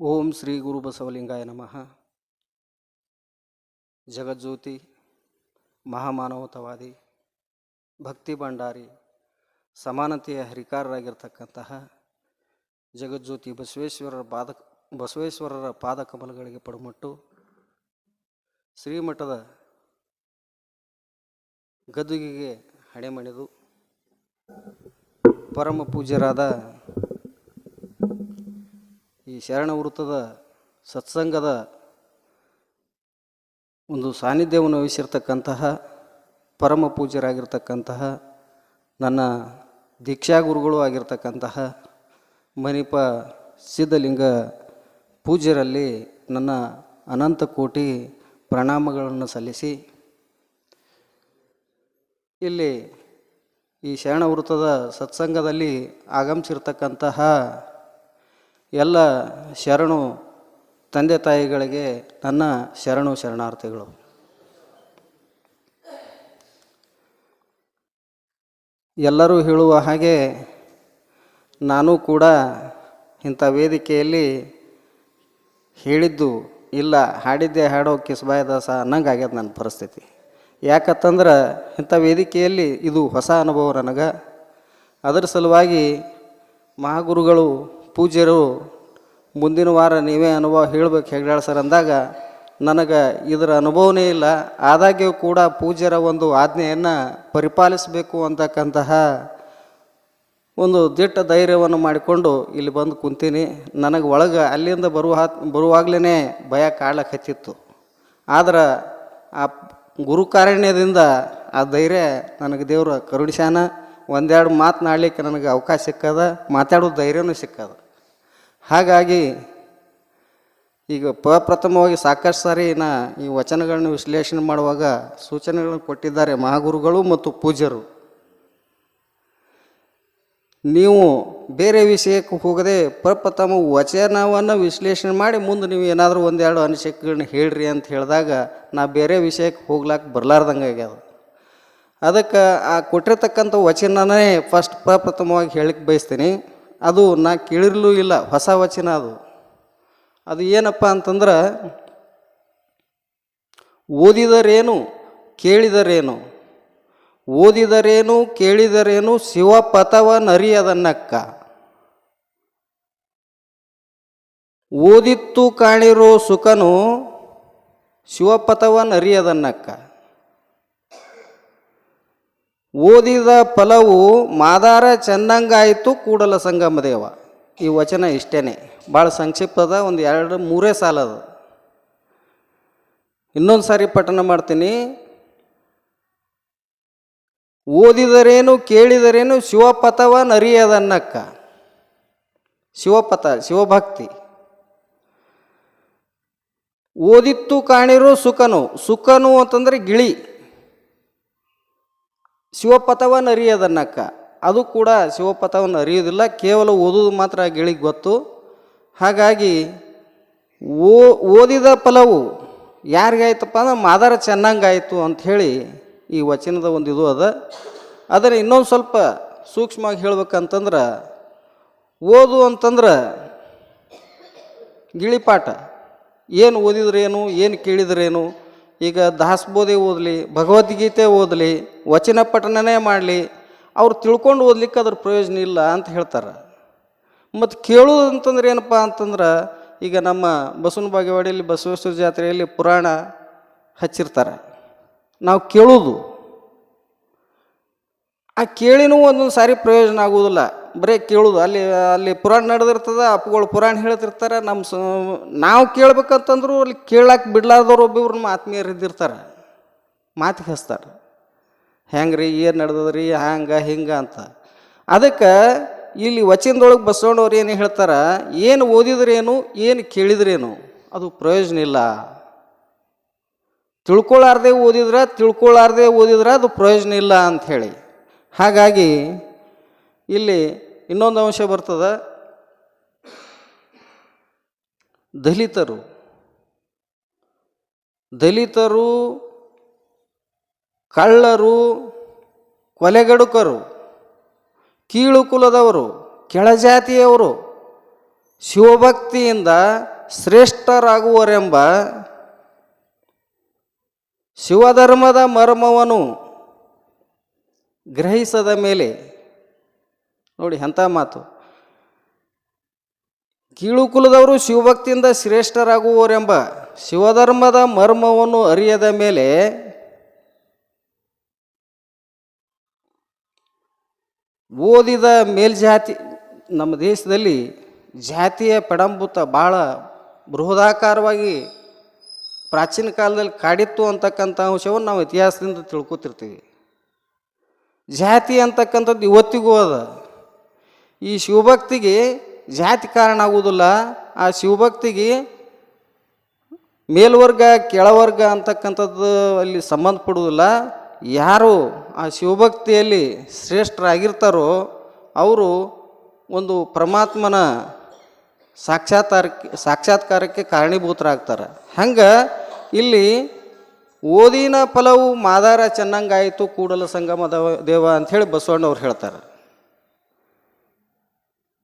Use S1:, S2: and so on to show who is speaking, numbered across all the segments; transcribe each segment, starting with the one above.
S1: ಓಂ ಶ್ರೀ ಗುರು ಬಸವಲಿಂಗಾಯ ನಮಃ. ಜಗಜ್ಯೋತಿ, ಮಹಾಮಾನವತವಾದಿ, ಭಕ್ತಿ ಭಂಡಾರಿ, ಸಮಾನತೆಯ ಹರಿಕಾರರಾಗಿರ್ತಕ್ಕಂತಹ ಜಗಜ್ಯೋತಿ ಬಸವೇಶ್ವರರ ಪಾದ ಬಸವೇಶ್ವರರ ಪಾದ ಕಮಲಗಳಿಗೆ ಪಡುಮಟ್ಟು ಶ್ರೀಮಠದ ಗದುಗಿಗೆ ಹಣೆಮಣಿದು ಪರಮ ಪೂಜ್ಯರಾದ ಈ ಶರಣ ವೃತ್ತದ ಸತ್ಸಂಗದ ಒಂದು ಸಾನ್ನಿಧ್ಯವನ್ನು ವಹಿಸಿರ್ತಕ್ಕಂತಹ ಪರಮ ಪೂಜ್ಯರಾಗಿರ್ತಕ್ಕಂತಹ ನನ್ನ ದೀಕ್ಷಾಗುರುಗಳು ಆಗಿರ್ತಕ್ಕಂತಹ ಮಣಿಪ ಸಿದ್ಧಲಿಂಗ ಪೂಜ್ಯರಲ್ಲಿ ನನ್ನ ಅನಂತ ಕೋಟಿ ಪ್ರಣಾಮಗಳನ್ನು ಸಲ್ಲಿಸಿ, ಇಲ್ಲಿ ಈ ಶರಣ ವೃತ್ತದ ಸತ್ಸಂಗದಲ್ಲಿ ಆಗಮಿಸಿರ್ತಕ್ಕಂತಹ ಎಲ್ಲ ಶರಣು ತಂದೆ ತಾಯಿಗಳಿಗೆ ನನ್ನ ಶರಣು ಶರಣಾರ್ಥಿಗಳು. ಎಲ್ಲರೂ ಹೇಳುವ ಹಾಗೆ ನಾನು ಕೂಡ ಇಂಥ ವೇದಿಕೆಯಲ್ಲಿ ಹೇಳಿದ್ದು ಇಲ್ಲ, ಹಾಡಿದ್ದೆ ಹಾಡೋ ಕಿಸ್ಬಾಯ ದಾಸ ಅನ್ನಂಗೆ ಆಗ್ಯದ ನನ್ನ ಪರಿಸ್ಥಿತಿ. ಯಾಕತ್ತಂದ್ರೆ ಇಂಥ ವೇದಿಕೆಯಲ್ಲಿ ಇದು ಹೊಸ ಅನುಭವ ನನಗೆ. ಅದರ ಸಲುವಾಗಿ ಮಹಾಗುರುಗಳು ಪೂಜ್ಯರು, ಮುಂದಿನ ವಾರ ನೀವೇ ಅನುಭವ ಹೇಳ್ಬೇಕು ಹೆಗ್ಡಾಳ್ ಸರ್ ಅಂದಾಗ, ನನಗೆ ಇದರ ಅನುಭವನೇ ಇಲ್ಲ. ಆದಾಗ್ಯೂ ಕೂಡ ಪೂಜ್ಯರ ಒಂದು ಆಜ್ಞೆಯನ್ನು ಪರಿಪಾಲಿಸಬೇಕು ಅಂತಕ್ಕಂತಹ ಒಂದು ದಿಟ್ಟ ಧೈರ್ಯವನ್ನು ಮಾಡಿಕೊಂಡು ಇಲ್ಲಿ ಬಂದು ಕುಂತೀನಿ. ನನಗೆ ಒಳಗೆ ಅಲ್ಲಿಂದ ಬರುವ ಬರುವಾಗಲೇ ಭಯ ಕಾಡ್ಲಕ್ಕೆ ಆದ್ರೆ ಆ ಗುರುಕಾರಣ್ಯದಿಂದ ಆ ಧೈರ್ಯ ನನಗೆ ದೇವರು ಕರುಣಿಸ್ಯಾನ ಒಂದೆರಡು ಮಾತನಾಡಲಿಕ್ಕೆ ನನಗೆ ಅವಕಾಶ ಸಿಕ್ಕದ, ಮಾತಾಡೋ ಧೈರ್ಯನೂ ಸಿಕ್ಕದ. ಹಾಗಾಗಿ ಈಗ ಪ್ರಪ್ರಥಮವಾಗಿ ಸಾಕಷ್ಟು ಸಾರಿ ನಾ ಈ ವಚನಗಳನ್ನು ವಿಶ್ಲೇಷಣೆ ಮಾಡುವಾಗ ಸೂಚನೆಗಳನ್ನು ಕೊಟ್ಟಿದ್ದಾರೆ ಮಹಾಗುರುಗಳು ಮತ್ತು ಪೂಜ್ಯರು. ನೀವು ಬೇರೆ ವಿಷಯಕ್ಕೆ ಹೋಗದೆ ಪ್ರಪ್ರಥಮ ವಚನವನ್ನು ವಿಶ್ಲೇಷಣೆ ಮಾಡಿ ಮುಂದೆ ನೀವು ಏನಾದರೂ ಒಂದೆರಡು ಅನಿಸಿಕೆಗಳನ್ನ ಹೇಳ್ರಿ ಅಂತ ಹೇಳಿದಾಗ ನಾ ಬೇರೆ ವಿಷಯಕ್ಕೆ ಹೋಗ್ಲಾಕ ಬರಲಾರ್ದಂಗೆ ಆಗ್ಯದ. ಅದಕ್ಕೆ ಆ ಕೊಟ್ಟಿರ್ತಕ್ಕಂಥ ವಚನನೇ ಫಸ್ಟ್ ಪ್ರಪ್ರಥಮವಾಗಿ ಹೇಳಕ್ಕೆ ಬಯಸ್ತೀನಿ. ಅದು ನಾ ಕೇಳಿರಲೂ ಇಲ್ಲ, ಹೊಸ ವಚನ ಅದು. ಅದು ಏನಪ್ಪ ಅಂತಂದ್ರೆ, ಓದಿದರೇನು ಕೇಳಿದರೇನು? ಓದಿದರೇನು ಕೇಳಿದರೇನು ಶಿವಪಥವ ನರಿಯದನ್ನಕ್ಕ ಓದಿತ್ತು ಕಾಣಿರೋ ಸುಖನು ಶಿವಪಥವ ನರಿಯದನ್ನಕ್ಕ ಓದಿದ ಫಲವು ಮಾದಾರ ಚೆನ್ನಂಗಾಯಿತು ಕೂಡಲ ಸಂಗಮ ದೇವ ಈ ವಚನ ಇಷ್ಟೇನೆ. ಭಾಳ ಸಂಕ್ಷಿಪ್ತದ, ಒಂದು ಎರಡು, ಮೂರೇ ಸಾಲ ಅದು. ಇನ್ನೊಂದು ಸಾರಿ ಪಠನ ಮಾಡ್ತೀನಿ. ಓದಿದರೇನು, ಕೇಳಿದರೇನು, ಶಿವಪಥವ ನರಿಯದನ್ನಕ್ಕ. ಶಿವಪಥ, ಶಿವಭಕ್ತಿ. ಓದಿತ್ತು ಕಾಣಿರೋ ಸುಖನು. ಸುಖನು ಅಂತಂದರೆ ಗಿಳಿ. ಶಿವಪಥವನ್ನು ಅರಿಯೋದನ್ನಕ್ಕ ಅದು ಕೂಡ ಶಿವಪಥವನ್ನು ಅರಿಯೋದಿಲ್ಲ, ಕೇವಲ ಓದೋದು ಮಾತ್ರ ಗೆಳಿಗೆ ಗೊತ್ತು. ಹಾಗಾಗಿ ಓ, ಓದಿದ ಫಲವು ಯಾರಿಗಾಯ್ತಪ್ಪ ಅಂದ್ರೆ ಮಾದಾರ ಚೆನ್ನಾಗಾಯಿತು ಅಂಥೇಳಿ ಈ ವಚನದ ಒಂದು ಇದು ಅದ. ಅದನ್ನು ಇನ್ನೊಂದು ಸ್ವಲ್ಪ ಸೂಕ್ಷ್ಮವಾಗಿ ಹೇಳ್ಬೇಕಂತಂದ್ರೆ, ಓದು ಅಂತಂದ್ರೆ ಗಿಳಿಪಾಠ. ಏನು ಓದಿದ್ರೇನು, ಏನು ಕೇಳಿದ್ರೇನು ಈಗ ದಾಸ್ಬೋಧಿ ಓದಲಿ, ಭಗವದ್ಗೀತೆ ಓದಲಿ, ವಚನ ಪಠಣನೇ ಮಾಡಲಿ, ಅವ್ರು ತಿಳ್ಕೊಂಡು ಓದ್ಲಿಕ್ಕೆ ಅದ್ರ ಪ್ರಯೋಜನ ಇಲ್ಲ ಅಂತ ಹೇಳ್ತಾರೆ. ಮತ್ತು ಕೇಳೋದು ಅಂತಂದ್ರೆ ಏನಪ್ಪ ಅಂತಂದ್ರೆ, ಈಗ ನಮ್ಮ ಬಸವನ ಬಾಗೇವಾಡಿಯಲ್ಲಿ ಬಸವೇಶ್ವರ ಜಾತ್ರೆಯಲ್ಲಿ ಪುರಾಣ ಹಚ್ಚಿರ್ತಾರೆ. ನಾವು ಕೇಳೋದು. ಆ ಕೇಳಿನೂ ಒಂದೊಂದು ಸಾರಿ ಪ್ರಯೋಜನ ಆಗುವುದಿಲ್ಲ ಬರೀ ಕೇಳೋದು. ಅಲ್ಲಿ ಅಲ್ಲಿ ಪುರಾಣ ನಡೆದಿರ್ತದೆ, ಅಪ್ಪುಗಳು ಪುರಾಣ ಹೇಳ್ತಿರ್ತಾರೆ ನಮ್ಮ ಸ, ನಾವು ಕೇಳ್ಬೇಕಂತಂದ್ರು ಅಲ್ಲಿ ಕೇಳಕ್ಕೆ ಬಿಡ್ಲಾರ್ದವ್ರು ಒಬ್ಬೊಬ್ರು ನಮ್ಮ ಆತ್ಮೀಯರು ಇದ್ದಿರ್ತಾರೆ. ಮಾತಿಗೆ ಹಚ್ತಾರೆ ಹೆಂಗೆ ರೀ ಏನು ನಡೆದದ್ರಿ, ಹಂಗೆ, ಹಿಂಗೆ ಅಂತ. ಅದಕ್ಕೆ ಇಲ್ಲಿ ವಚನದೊಳಗೆ ಬಸವಣ್ಣವ್ರು ಏನು ಹೇಳ್ತಾರೆ, ಏನು ಓದಿದ್ರೇನು, ಏನು ಕೇಳಿದ್ರೇನು, ಅದು ಪ್ರಯೋಜನ ಇಲ್ಲ. ತಿಳ್ಕೊಳ್ಳಾರ್ದೆ ಓದಿದ್ರೆ ತಿಳ್ಕೊಳ್ಳಾರ್ದೆ ಓದಿದ್ರೆ ಅದು ಪ್ರಯೋಜನ ಇಲ್ಲ ಅಂಥೇಳಿ ಹಾಗಾಗಿ ಇಲ್ಲಿ ಇನ್ನೊಂದು ಅಂಶ ಬರ್ತದೆ. ದಲಿತರು. ದಲಿತರು, ಕಳ್ಳರು, ಕೊಲೆಗಡುಕರು ಕೀಳು ಕುಲದವರು ಕೆಳಜಾತಿಯವರು, ಶಿವಭಕ್ತಿಯಿಂದ ಶ್ರೇಷ್ಠರಾಗುವರೆಂಬ ಶಿವಧರ್ಮದ ಮರ್ಮವನ್ನು ಗ್ರಹಿಸದ ಮೇಲೆ ನೋಡಿ ಎಂಥ ಮಾತು. ಕೀಳು ಕುಲದವರು ಶಿವಭಕ್ತಿಯಿಂದ ಶ್ರೇಷ್ಠರಾಗುವವರೆಂಬ ಶಿವಧರ್ಮದ ಮರ್ಮವನ್ನು ಅರಿಯದ ಮೇಲೆ ಓದಿದ ಮೇಲ್ಜಾತಿ, ನಮ್ಮ ದೇಶದಲ್ಲಿ ಜಾತಿಯ ಪೆಡಂಬುತ ಭಾಳ ಬೃಹದಾಕಾರವಾಗಿ ಪ್ರಾಚೀನ ಕಾಲದಲ್ಲಿ ಕಾಡಿತ್ತು ಅಂತಕ್ಕಂಥ ಅಂಶವನ್ನು ನಾವು ಇತಿಹಾಸದಿಂದ ತಿಳ್ಕೊತಿರ್ತೀವಿ. ಜಾತಿ ಅಂತಕ್ಕಂಥದ್ದು ಇವತ್ತಿಗೂ ಅದ. ಈ ಶಿವಭಕ್ತಿಗೆ ಜಾತಿ ಕಾರಣ ಆಗುವುದಿಲ್ಲ. ಆ ಶಿವಭಕ್ತಿಗೆ ಮೇಲ್ವರ್ಗ, ಕೆಳವರ್ಗ ಅಂತಕ್ಕಂಥದ್ದು ಅಲ್ಲಿ ಸಂಬಂಧಪಡುವುದಿಲ್ಲ ಯಾರು ಆ ಶಿವಭಕ್ತಿಯಲ್ಲಿ ಶ್ರೇಷ್ಠರಾಗಿರ್ತಾರೋ ಅವರು ಒಂದು ಪರಮಾತ್ಮನ ಸಾಕ್ಷಾತ್ಕಾರಕ್ಕೆ ಸಾಕ್ಷಾತ್ಕಾರಕ್ಕೆ ಕಾರಣೀಭೂತರಾಗ್ತಾರೆ. ಹಂಗೆ ಇಲ್ಲಿ ಓದಿನ ಫಲವು ಮಾದಾರ ಚೆನ್ನಂಗಾಯಿತು ಕೂಡಲ ಸಂಗಮ ದೇವ ಅಂಥೇಳಿ ಬಸವಣ್ಣವ್ರು ಹೇಳ್ತಾರೆ.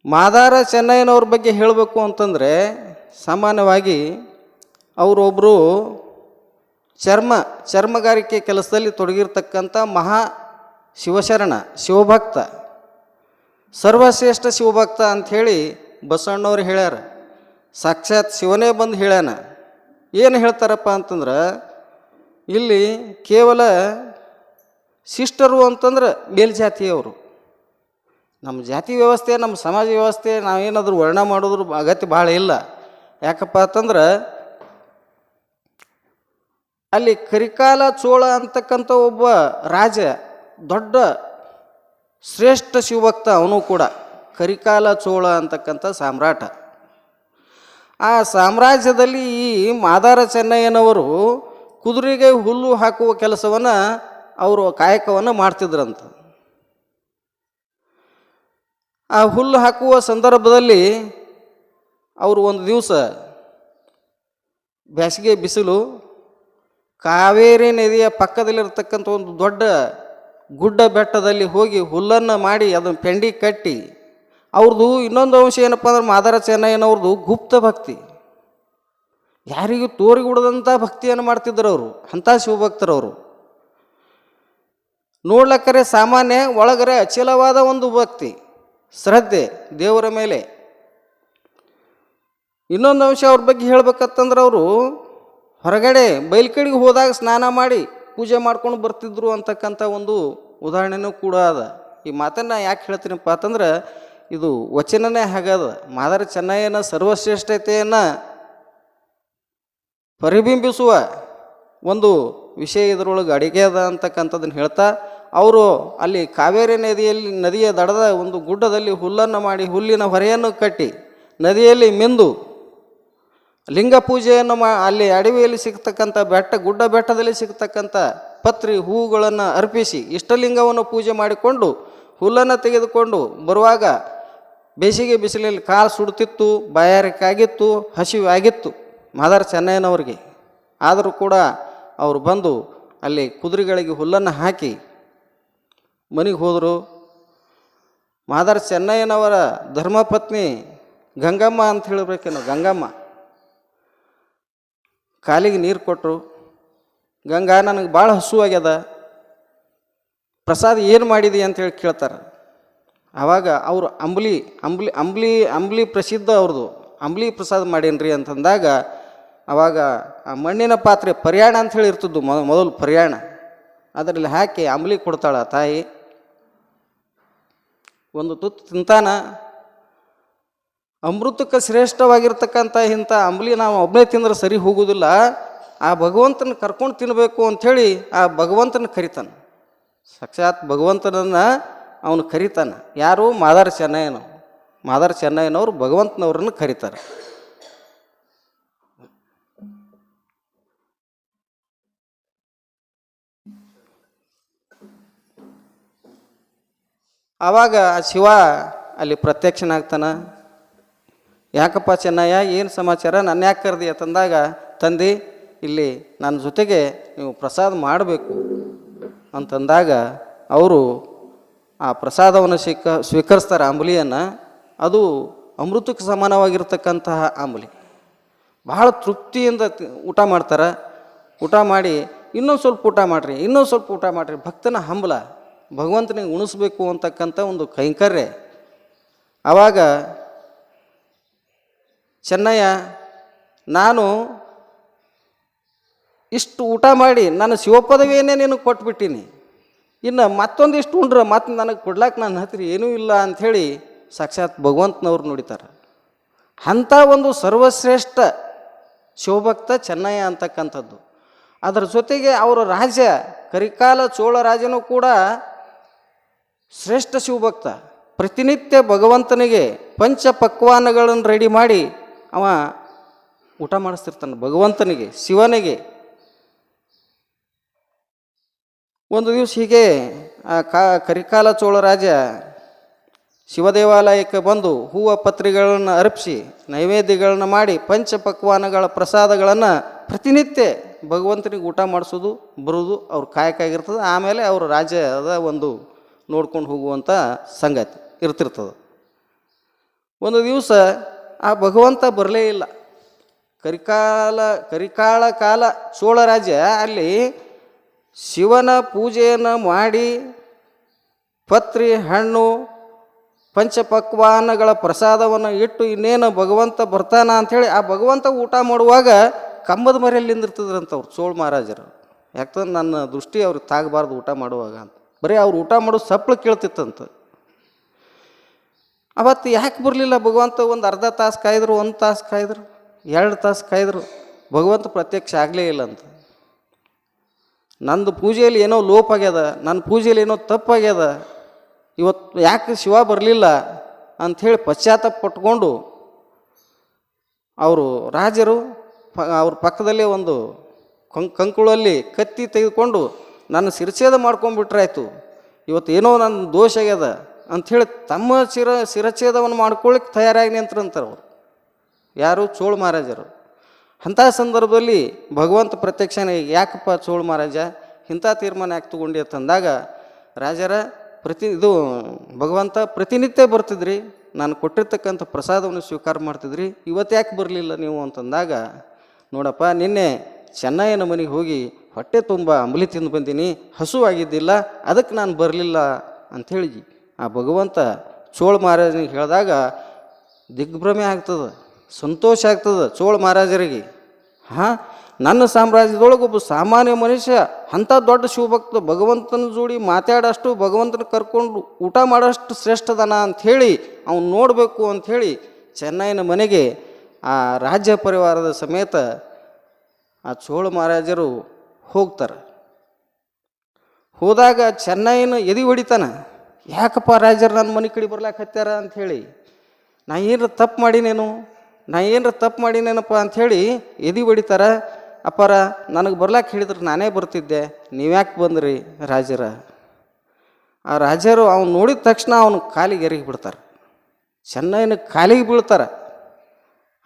S1: ಮಾದಾರ ಚೆನ್ನಯ್ಯನವ್ರ ಬಗ್ಗೆ ಹೇಳಬೇಕು ಅಂತಂದರೆ ಸಾಮಾನ್ಯವಾಗಿ ಅವರೊಬ್ಬರು ಚರ್ಮ, ಚರ್ಮಗಾರಿಕೆ ಕೆಲಸದಲ್ಲಿ ತೊಡಗಿರ್ತಕ್ಕಂಥ ಮಹಾ ಶಿವಶರಣ, ಶಿವಭಕ್ತ. ಸರ್ವಶ್ರೇಷ್ಠ ಶಿವಭಕ್ತ ಅಂಥೇಳಿ ಬಸವಣ್ಣವ್ರು ಹೇಳ್ಯಾರ. ಸಾಕ್ಷಾತ್ ಶಿವನೇ ಬಂದು ಹೇಳ್ಯಾನ. ಏನು ಹೇಳ್ತಾರಪ್ಪ ಅಂತಂದ್ರೆ, ಇಲ್ಲಿ ಕೇವಲ ಶಿಷ್ಟರು ಅಂತಂದ್ರೆ ಮೇಲ್ಜಾತಿಯವರು. ನಮ್ಮ ಜಾತಿ ವ್ಯವಸ್ಥೆ, ನಮ್ಮ ಸಮಾಜ ವ್ಯವಸ್ಥೆ, ನಾವೇನಾದರೂ ವರ್ಣ ಮಾಡೋದ್ರ ಅಗತ್ಯ ಭಾಳ ಇಲ್ಲ. ಯಾಕಪ್ಪ ಅಂತಂದ್ರೆ ಅಲ್ಲಿ ಕರಿಕಾಲ ಚೋಳ ಅಂತಕ್ಕಂಥ ಒಬ್ಬ ರಾಜ, ದೊಡ್ಡ ಶ್ರೇಷ್ಠ ಶಿವಭಕ್ತ ಅವನು ಕೂಡ ಕರಿಕಾಲ ಚೋಳ ಅಂತಕ್ಕಂಥ ಸಾಮ್ರಾಟ. ಆ ಸಾಮ್ರಾಜ್ಯದಲ್ಲಿ ಈ ಮಾದಾರ ಚೆನ್ನಯ್ಯನವರು ಕುದುರೆಗೆ ಹುಲ್ಲು ಹಾಕುವ ಕೆಲಸವನ್ನು ಅವರು ಕಾಯಕವನ್ನು ಮಾಡ್ತಿದ್ರಂತ. ಆ ಹುಲ್ಲು ಹಾಕುವ ಸಂದರ್ಭದಲ್ಲಿ ಅವರು ಒಂದು ದಿವಸ ಬೇಸಿಗೆ ಬಿಸಿಲು, ಕಾವೇರಿ ನದಿಯ ಪಕ್ಕದಲ್ಲಿರತಕ್ಕಂಥ ಒಂದು ದೊಡ್ಡ ಗುಡ್ಡ ಬೆಟ್ಟದಲ್ಲಿ ಹೋಗಿ ಹುಲ್ಲನ್ನು ಮಾಡಿ ಅದನ್ನು ಪೆಂಡಿ ಕಟ್ಟಿ, ಅವ್ರದ್ದು ಇನ್ನೊಂದು ಅಂಶ ಏನಪ್ಪ ಅಂದ್ರೆ ಮಾದಾರ ಚೆನ್ನಯ್ಯನವ್ರದ್ದು ಗುಪ್ತ ಭಕ್ತಿ. ಯಾರಿಗೂ ತೋರಿಗುಡದಂಥ ಭಕ್ತಿಯನ್ನು ಮಾಡ್ತಿದ್ರು ಅವರು, ಅಂಥ ಶಿವಭಕ್ತರವರು ನೋಡ್ಲಕ್ಕರೆ ಸಾಮಾನ್ಯ, ಒಳಗರೆ ಅಚಲವಾದ ಒಂದು ಭಕ್ತಿ. ಶ್ರದ್ಧೆ ದೇವರ ಮೇಲೆ. ಇನ್ನೊಂದು ಅಂಶ ಅವ್ರ ಬಗ್ಗೆ ಹೇಳ್ಬೇಕಂತಂದ್ರೆ ಅವರು ಹೊರಗಡೆ ಬೈಲ್ಕಡಿಗೆ ಹೋದಾಗ ಸ್ನಾನ ಮಾಡಿ ಪೂಜೆ ಮಾಡ್ಕೊಂಡು ಬರ್ತಿದ್ರು ಅಂತಕ್ಕಂಥ ಒಂದು ಉದಾಹರಣೆನೂ ಕೂಡ ಅದ. ಈ ಮಾತನ್ನು ಯಾಕೆ ಹೇಳ್ತೀನಪ್ಪ ಅಂತಂದ್ರೆ ಇದು ವಚನನೇ ಹಾಗದ. ಮಾದರ ಚೆನ್ನಯ್ಯನ ಸರ್ವಶ್ರೇಷ್ಠತೆಯನ್ನು ಪರಿಬಿಂಬಿಸುವ ಒಂದು ವಿಷಯ ಇದರೊಳಗೆ ಅಡಿಗೆ ಅದ ಅಂತಕ್ಕಂಥದ್ದನ್ನು ಹೇಳ್ತಾ ಅವರು ಅಲ್ಲಿ ಕಾವೇರಿ ನದಿಯಲ್ಲಿ, ನದಿಯ ದಡದ ಒಂದು ಗುಡ್ಡದಲ್ಲಿ ಹುಲ್ಲನ್ನು ಮಾಡಿ ಹುಲ್ಲಿನ ಹೊರೆಯನ್ನು ಕಟ್ಟಿ ನದಿಯಲ್ಲಿ ಮಿಂದು ಲಿಂಗ ಪೂಜೆಯನ್ನು ಮಾ, ಅಲ್ಲಿ ಅಡವಿಯಲ್ಲಿ ಸಿಗ್ತಕ್ಕಂಥ ಬೆಟ್ಟ, ಗುಡ್ಡ ಬೆಟ್ಟದಲ್ಲಿ ಸಿಗ್ತಕ್ಕಂಥ ಪತ್ರಿ ಹೂಗಳನ್ನು ಅರ್ಪಿಸಿ ಇಷ್ಟಲಿಂಗವನ್ನು ಪೂಜೆ ಮಾಡಿಕೊಂಡು ಹುಲ್ಲನ್ನು ತೆಗೆದುಕೊಂಡು ಬರುವಾಗ ಬೇಸಿಗೆ ಬಿಸಿಲಲ್ಲಿ ಕಾಲು ಸುಡ್ತಿತ್ತು, ಬಾಯಾರಿಕಾಗಿತ್ತು ಹಸಿವು ಆಗಿತ್ತು ಮಾದಾರ ಚೆನ್ನಯ್ಯನವ್ರಿಗೆ. ಆದರೂ ಕೂಡ ಅವರು ಬಂದು ಅಲ್ಲಿ ಕುದುರೆಗಳಿಗೆ ಹುಲ್ಲನ್ನು ಹಾಕಿ ಮನೆಗೆ ಹೋದರು. ಮಾದಾರ ಚೆನ್ನಯ್ಯನವರ ಧರ್ಮಪತ್ನಿ ಗಂಗಮ್ಮ ಅಂತ ಹೇಳಬೇಕೇನು, ಗಂಗಮ್ಮ. ಕಾಲಿಗೆ ನೀರು ಕೊಟ್ಟರು ಗಂಗಾ, ನನಗೆ ಭಾಳ ಹಸು ಆಗ್ಯದ. ಪ್ರಸಾದ ಏನು ಮಾಡಿದಿ ಅಂತೇಳಿ ಕೇಳ್ತಾರೆ. ಆವಾಗ ಅವರು ಅಂಬ್ಲಿ ಅಂಬ್ಲಿ ಅಂಬ್ಲಿ ಅಂಬ್ಲಿ ಪ್ರಸಿದ್ಧ ಅವ್ರದ್ದು ಅಂಬ್ಲಿ ಪ್ರಸಾದ ಮಾಡೇನ್ರಿ ಅಂತಂದಾಗ ಆವಾಗ ಆ ಮಣ್ಣಿನ ಪಾತ್ರೆ ಪರ್ಯಾಣ ಹೇಳಿ ಇರ್ತಿದ್ದು ಮೊದ, ಮೊದಲು ಪರ್ಯಾಣ. ಅದರಲ್ಲಿ ಹಾಕಿ ಅಂಬ್ಲಿ ಕೊಡ್ತಾಳೆ ತಾಯಿ. ಒಂದು ತುತ್ತು ತಿಂತಾನ. ಅಮೃತಕ್ಕೆ ಶ್ರೇಷ್ಠವಾಗಿರ್ತಕ್ಕಂಥ ಇಂಥ ಅಂಬಲಿ ನಾವು ಒಬ್ಬನೇ ತಿಂದ್ರೆ ಸರಿ ಹೋಗುವುದಿಲ್ಲ ಆ ಭಗವಂತನ ಕರ್ಕೊಂಡು ತಿನ್ನಬೇಕು ಅಂಥೇಳಿ ಆ ಭಗವಂತನ ಕರಿತಾನೆ. ಸಾಕ್ಷಾತ್ ಭಗವಂತನನ್ನು ಅವನು ಕರಿತಾನೆ. ಯಾರು? ಮಾದಾರ ಚೆನ್ನಯ್ಯನವರು. ಮಾದಾರ ಚೆನ್ನಯ್ಯನವರು ಭಗವಂತನವ್ರನ್ನ ಕರೀತಾರೆ. ಆವಾಗ ಆ ಶಿವ ಅಲ್ಲಿ ಪ್ರತ್ಯಕ್ಷನಾಗ್ತಾನ. ಯಾಕಪ್ಪ ಚೆನ್ನಯ್ಯ, ಏನು ಸಮಾಚಾರ? ನನ್ನ ಯಾಕೆ ಕರೆದಿ ಅಂತಂದಾಗ ತಂದೆ, ಇಲ್ಲಿ ನನ್ನ ಜೊತೆಗೆ ನೀವು ಪ್ರಸಾದ ಮಾಡಬೇಕು ಅಂತಂದಾಗ ಅವರು ಆ ಪ್ರಸಾದವನ್ನು ಸ್ವೀಕ, ಸ್ವೀಕರಿಸ್ತಾರೆ ಅಂಬುಲಿಯನ್ನು. ಅದು ಅಮೃತಕ್ಕೆ ಸಮಾನವಾಗಿರ್ತಕ್ಕಂತಹ ಅಂಬುಲಿ. ಬಹಳ ತೃಪ್ತಿಯಿಂದ ಊಟ ಮಾಡ್ತಾರೆ. ಊಟ ಮಾಡಿ ಇನ್ನೊಂದು ಸ್ವಲ್ಪ ಊಟ ಮಾಡಿರಿ, ಇನ್ನೊಂದು ಸ್ವಲ್ಪ ಊಟ ಮಾಡಿರಿ. ಭಕ್ತನ ಹಂಬಲ. ಭಗವಂತನಿಗೆ ಉಣಿಸ್ಬೇಕು ಅಂತಕ್ಕಂಥ ಒಂದು ಕೈಂಕರ್ಯ. ಆವಾಗ ಚೆನ್ನಯ್ಯ, ನಾನು ಇಷ್ಟು ಊಟ ಮಾಡಿ ನನ್ನ ಶಿವಪದವಿಯನ್ನೇ ನಿನಗೆ ಕೊಟ್ಬಿಟ್ಟೀನಿ. ಇನ್ನು ಮತ್ತೊಂದಿಷ್ಟು ಉಂಡ್ರೆ ಮತ್ತೆ ನನಗೆ ಕೊಡ್ಲಾಕ ನನ್ನ ಹತ್ತಿರ ಏನೂ ಇಲ್ಲ ಅಂಥೇಳಿ ಸಾಕ್ಷಾತ್ ಭಗವಂತನವ್ರು ನುಡಿತಾರೆ. ಅಂಥ ಒಂದು ಸರ್ವಶ್ರೇಷ್ಠ ಶಿವಭಕ್ತ ಚೆನ್ನಯ್ಯ ಅಂತಕ್ಕಂಥದ್ದು. ಅದರ ಜೊತೆಗೆ ಅವರ ರಾಜ ಕರಿಕಾಲ ಚೋಳ ರಾಜನೂ ಕೂಡ ಶ್ರೇಷ್ಠ ಶಿವಭಕ್ತ, ಪ್ರತಿನಿತ್ಯ ಭಗವಂತನಿಗೆ ಪಂಚ ಪಕ್ವಾನಗಳನ್ನು ರೆಡಿ ಮಾಡಿ ಅವ ಊಟ ಮಾಡಿಸ್ತಿರ್ತಾನೆ, ಭಗವಂತನಿಗೆ, ಶಿವನಿಗೆ. ಒಂದು ದಿವಸ ಹೀಗೆ ಆ ಕಾ, ಕರಿಕಾಲ ಚೋಳ ರಾಜ ಶಿವದೇವಾಲಯಕ್ಕೆ ಬಂದು ಹೂವ ಪತ್ರಿಗಳನ್ನು ಅರ್ಪಿಸಿ, ನೈವೇದ್ಯಗಳನ್ನು ಮಾಡಿ, ಪಂಚ ಪಕ್ವಾನಗಳ ಪ್ರಸಾದಗಳನ್ನು ಪ್ರತಿನಿತ್ಯ ಭಗವಂತನಿಗೆ ಊಟ ಮಾಡಿಸೋದು, ಬರೋದು, ಅವ್ರ ಕಾಯಕ ಆಗಿರ್ತದೆ. ಆಮೇಲೆ ಅವರು ರಾಜ್ಯದ ಒಂದು ನೋಡ್ಕೊಂಡು ಹೋಗುವಂಥ ಸಂಗತಿ ಇರ್ತಿರ್ತದೆ. ಒಂದು ದಿವಸ ಆ ಭಗವಂತ ಬರಲೇ ಇಲ್ಲ. ಕರಿಕಾಲ, ಕರಿಕಾಳ ಕಾಲ ಚೋಳ ರಾಜ್ಯ, ಅಲ್ಲಿ ಶಿವನ ಪೂಜೆಯನ್ನು ಮಾಡಿ ಪತ್ರಿ, ಹಣ್ಣು, ಪಂಚಪಕ್ವಾನಗಳ ಪ್ರಸಾದವನ್ನು ಇಟ್ಟು ಇನ್ನೇನು ಭಗವಂತ ಬರ್ತಾನ ಅಂಥೇಳಿ ಆ ಭಗವಂತ ಊಟ ಮಾಡುವಾಗ ಕಂಬದ ಮರೆಯಲ್ಲಿ ನಿಂದಿರ್ತದ್ರಂತವ್ರು ಚೋಳ ಮಹಾರಾಜರು. ಯಾಕಂದ್ರೆ ನನ್ನ ದೃಷ್ಟಿ ಅವ್ರಿಗೆ ತಾಗಬಾರ್ದು ಊಟ ಮಾಡುವಾಗ ಅಂತ. ಬರೀ ಅವ್ರು ಊಟ ಮಾಡೋ ಸಪ್ಳ ಕೇಳ್ತಿತ್ತಂತ. ಅವತ್ತು ಯಾಕೆ ಬರಲಿಲ್ಲ? ಭಗವಂತ ಒಂದು ಅರ್ಧ ತಾಸು ಕಾಯ್ದರು, ಒಂದು ತಾಸು ಕಾಯ್ದರು, ಎರಡು ತಾಸು ಕಾಯ್ದರು. ಭಗವಂತ ಪ್ರತ್ಯಕ್ಷ ಆಗಲೇ ಇಲ್ಲ ಅಂತ. ನಂದು ಪೂಜೆಯಲ್ಲಿ ಏನೋ ಲೋಪ ಆಗ್ಯದ, ನನ್ನ ಪೂಜೆಯಲ್ಲಿ ಏನೋ ತಪ್ಪಾಗ್ಯದ ಇವತ್ತು ಯಾಕೆ ಶಿವ ಬರಲಿಲ್ಲ ಅಂಥೇಳಿ ಪಶ್ಚಾತ್ತಾಪ ಪಟ್ಕೊಂಡು ಅವರು ರಾಜರು ಪ, ಅವ್ರ ಪಕ್ಕದಲ್ಲೇ ಒಂದು ಕಂಕುಳಲ್ಲಿ ಕತ್ತಿ ತೆಗೆದುಕೊಂಡು ನನ್ನ ಶಿರಚ್ಛೇದ ಮಾಡ್ಕೊಂಡ್ಬಿಟ್ರಾಯ್ತು ಇವತ್ತು ಏನೋ ನನ್ನ ದೋಷ ಆಗ್ಯದ ಅಂಥೇಳಿ ತಮ್ಮ ಶಿರ ಶಿರಚ್ಛೇದವನ್ನು ಮಾಡ್ಕೊಳ್ಳಿಕ್ಕೆ ತಯಾರಾಗಿ ನಿಂತರಂತಾರೆ ಅವರು. ಯಾರು? ಚೋಳ ಮಹಾರಾಜರು. ಅಂಥ ಸಂದರ್ಭದಲ್ಲಿ ಭಗವಂತ ಪ್ರತ್ಯಕ್ಷನೇ, ಯಾಕಪ್ಪ ಚೋಳ ಮಹಾರಾಜ? ಇಂಥ ತೀರ್ಮಾನ ಯಾಕೆ ತಗೊಂಡಿ ಅಂತಂದಾಗ ರಾಜರ ಪ್ರತಿ, ಇದು ಭಗವಂತ ಪ್ರತಿನಿತ್ಯ ಬರ್ತಿದ್ರಿ, ನಾನು ಕೊಟ್ಟಿರ್ತಕ್ಕಂಥ ಪ್ರಸಾದವನ್ನು ಸ್ವೀಕಾರ ಮಾಡ್ತಿದ್ರಿ, ಇವತ್ತು ಯಾಕೆ ಬರಲಿಲ್ಲ ನೀವು ಅಂತಂದಾಗ ನೋಡಪ್ಪ, ನಿನ್ನೆ ಚೆನ್ನಯ್ಯನ ಮನೆಗೆ ಹೋಗಿ ಹೊಟ್ಟೆ ತುಂಬ ಅಂಬಲಿ ತಿಂದು ಬಂದೀನಿ, ಹಸುವಾಗಿದ್ದಿಲ್ಲ, ಅದಕ್ಕೆ ನಾನು ಬರಲಿಲ್ಲ ಅಂಥೇಳಿ ಆ ಭಗವಂತ ಚೋಳ ಮಹಾರಾಜನಿಗೆ ಹೇಳಿದಾಗ, ದಿಗ್ಭ್ರಮೆ ಆಗ್ತದೆ, ಸಂತೋಷ ಆಗ್ತದೆ ಚೋಳ ಮಹಾರಾಜರಿಗೆ. ಹಾಂ, ನನ್ನ ಸಾಮ್ರಾಜ್ಯದೊಳಗೆ ಒಬ್ಬ ಸಾಮಾನ್ಯ ಮನುಷ್ಯ, ಅಂಥ ದೊಡ್ಡ ಶಿವಭಕ್ತ ಭಗವಂತನ ಜೋಡಿ ಮಾತಾಡೋಷ್ಟು, ಭಗವಂತನ ಕರ್ಕೊಂಡು ಊಟ ಮಾಡೋಷ್ಟು ಶ್ರೇಷ್ಠದನ ಅಂಥೇಳಿ ಅವನು ನೋಡಬೇಕು ಅಂಥೇಳಿ ಚೆನ್ನೈನ ಮನೆಗೆ ಆ ರಾಜ್ಯ ಪರಿವಾರದ ಸಮೇತ ಆ ಚೋಳ ಮಹಾರಾಜರು ಹೋಗ್ತಾರೆ. ಹೋದಾಗ ಚೆನ್ನೈನ ಎದಿ ಹೊಡಿತಾನ. ಯಾಕಪ್ಪ ರಾಜರು ನನ್ನ ಮನೆ ಕಡೆ ಬರ್ಲಾಕ ಹತ್ಯಾರ ಅಂಥೇಳಿ ನಾ ಏನರ ತಪ್ಪು ಮಾಡಿನೇನು? ನಾ ಏನರ ತಪ್ಪು ಮಾಡಿನೇನಪ್ಪ ಅಂಥೇಳಿ ಎದಿ ಹೊಡಿತಾರ. ಅಪ್ಪಾರ, ನನಗೆ ಬರ್ಲಾಕ ಹೇಳಿದ್ರೆ ನಾನೇ ಬರ್ತಿದ್ದೆ. ನೀವ್ಯಾಕೆ ಬಂದ್ರಿ ರಾಜರ? ಆ ರಾಜರು ಅವ್ನು ನೋಡಿದ ತಕ್ಷಣ ಅವನು ಕಾಲಿಗೆ ಎರಿಗೆ ಬಿಡ್ತಾರೆ. ಚೆನ್ನೈನ ಕಾಲಿಗೆ ಬೀಳ್ತಾರೆ.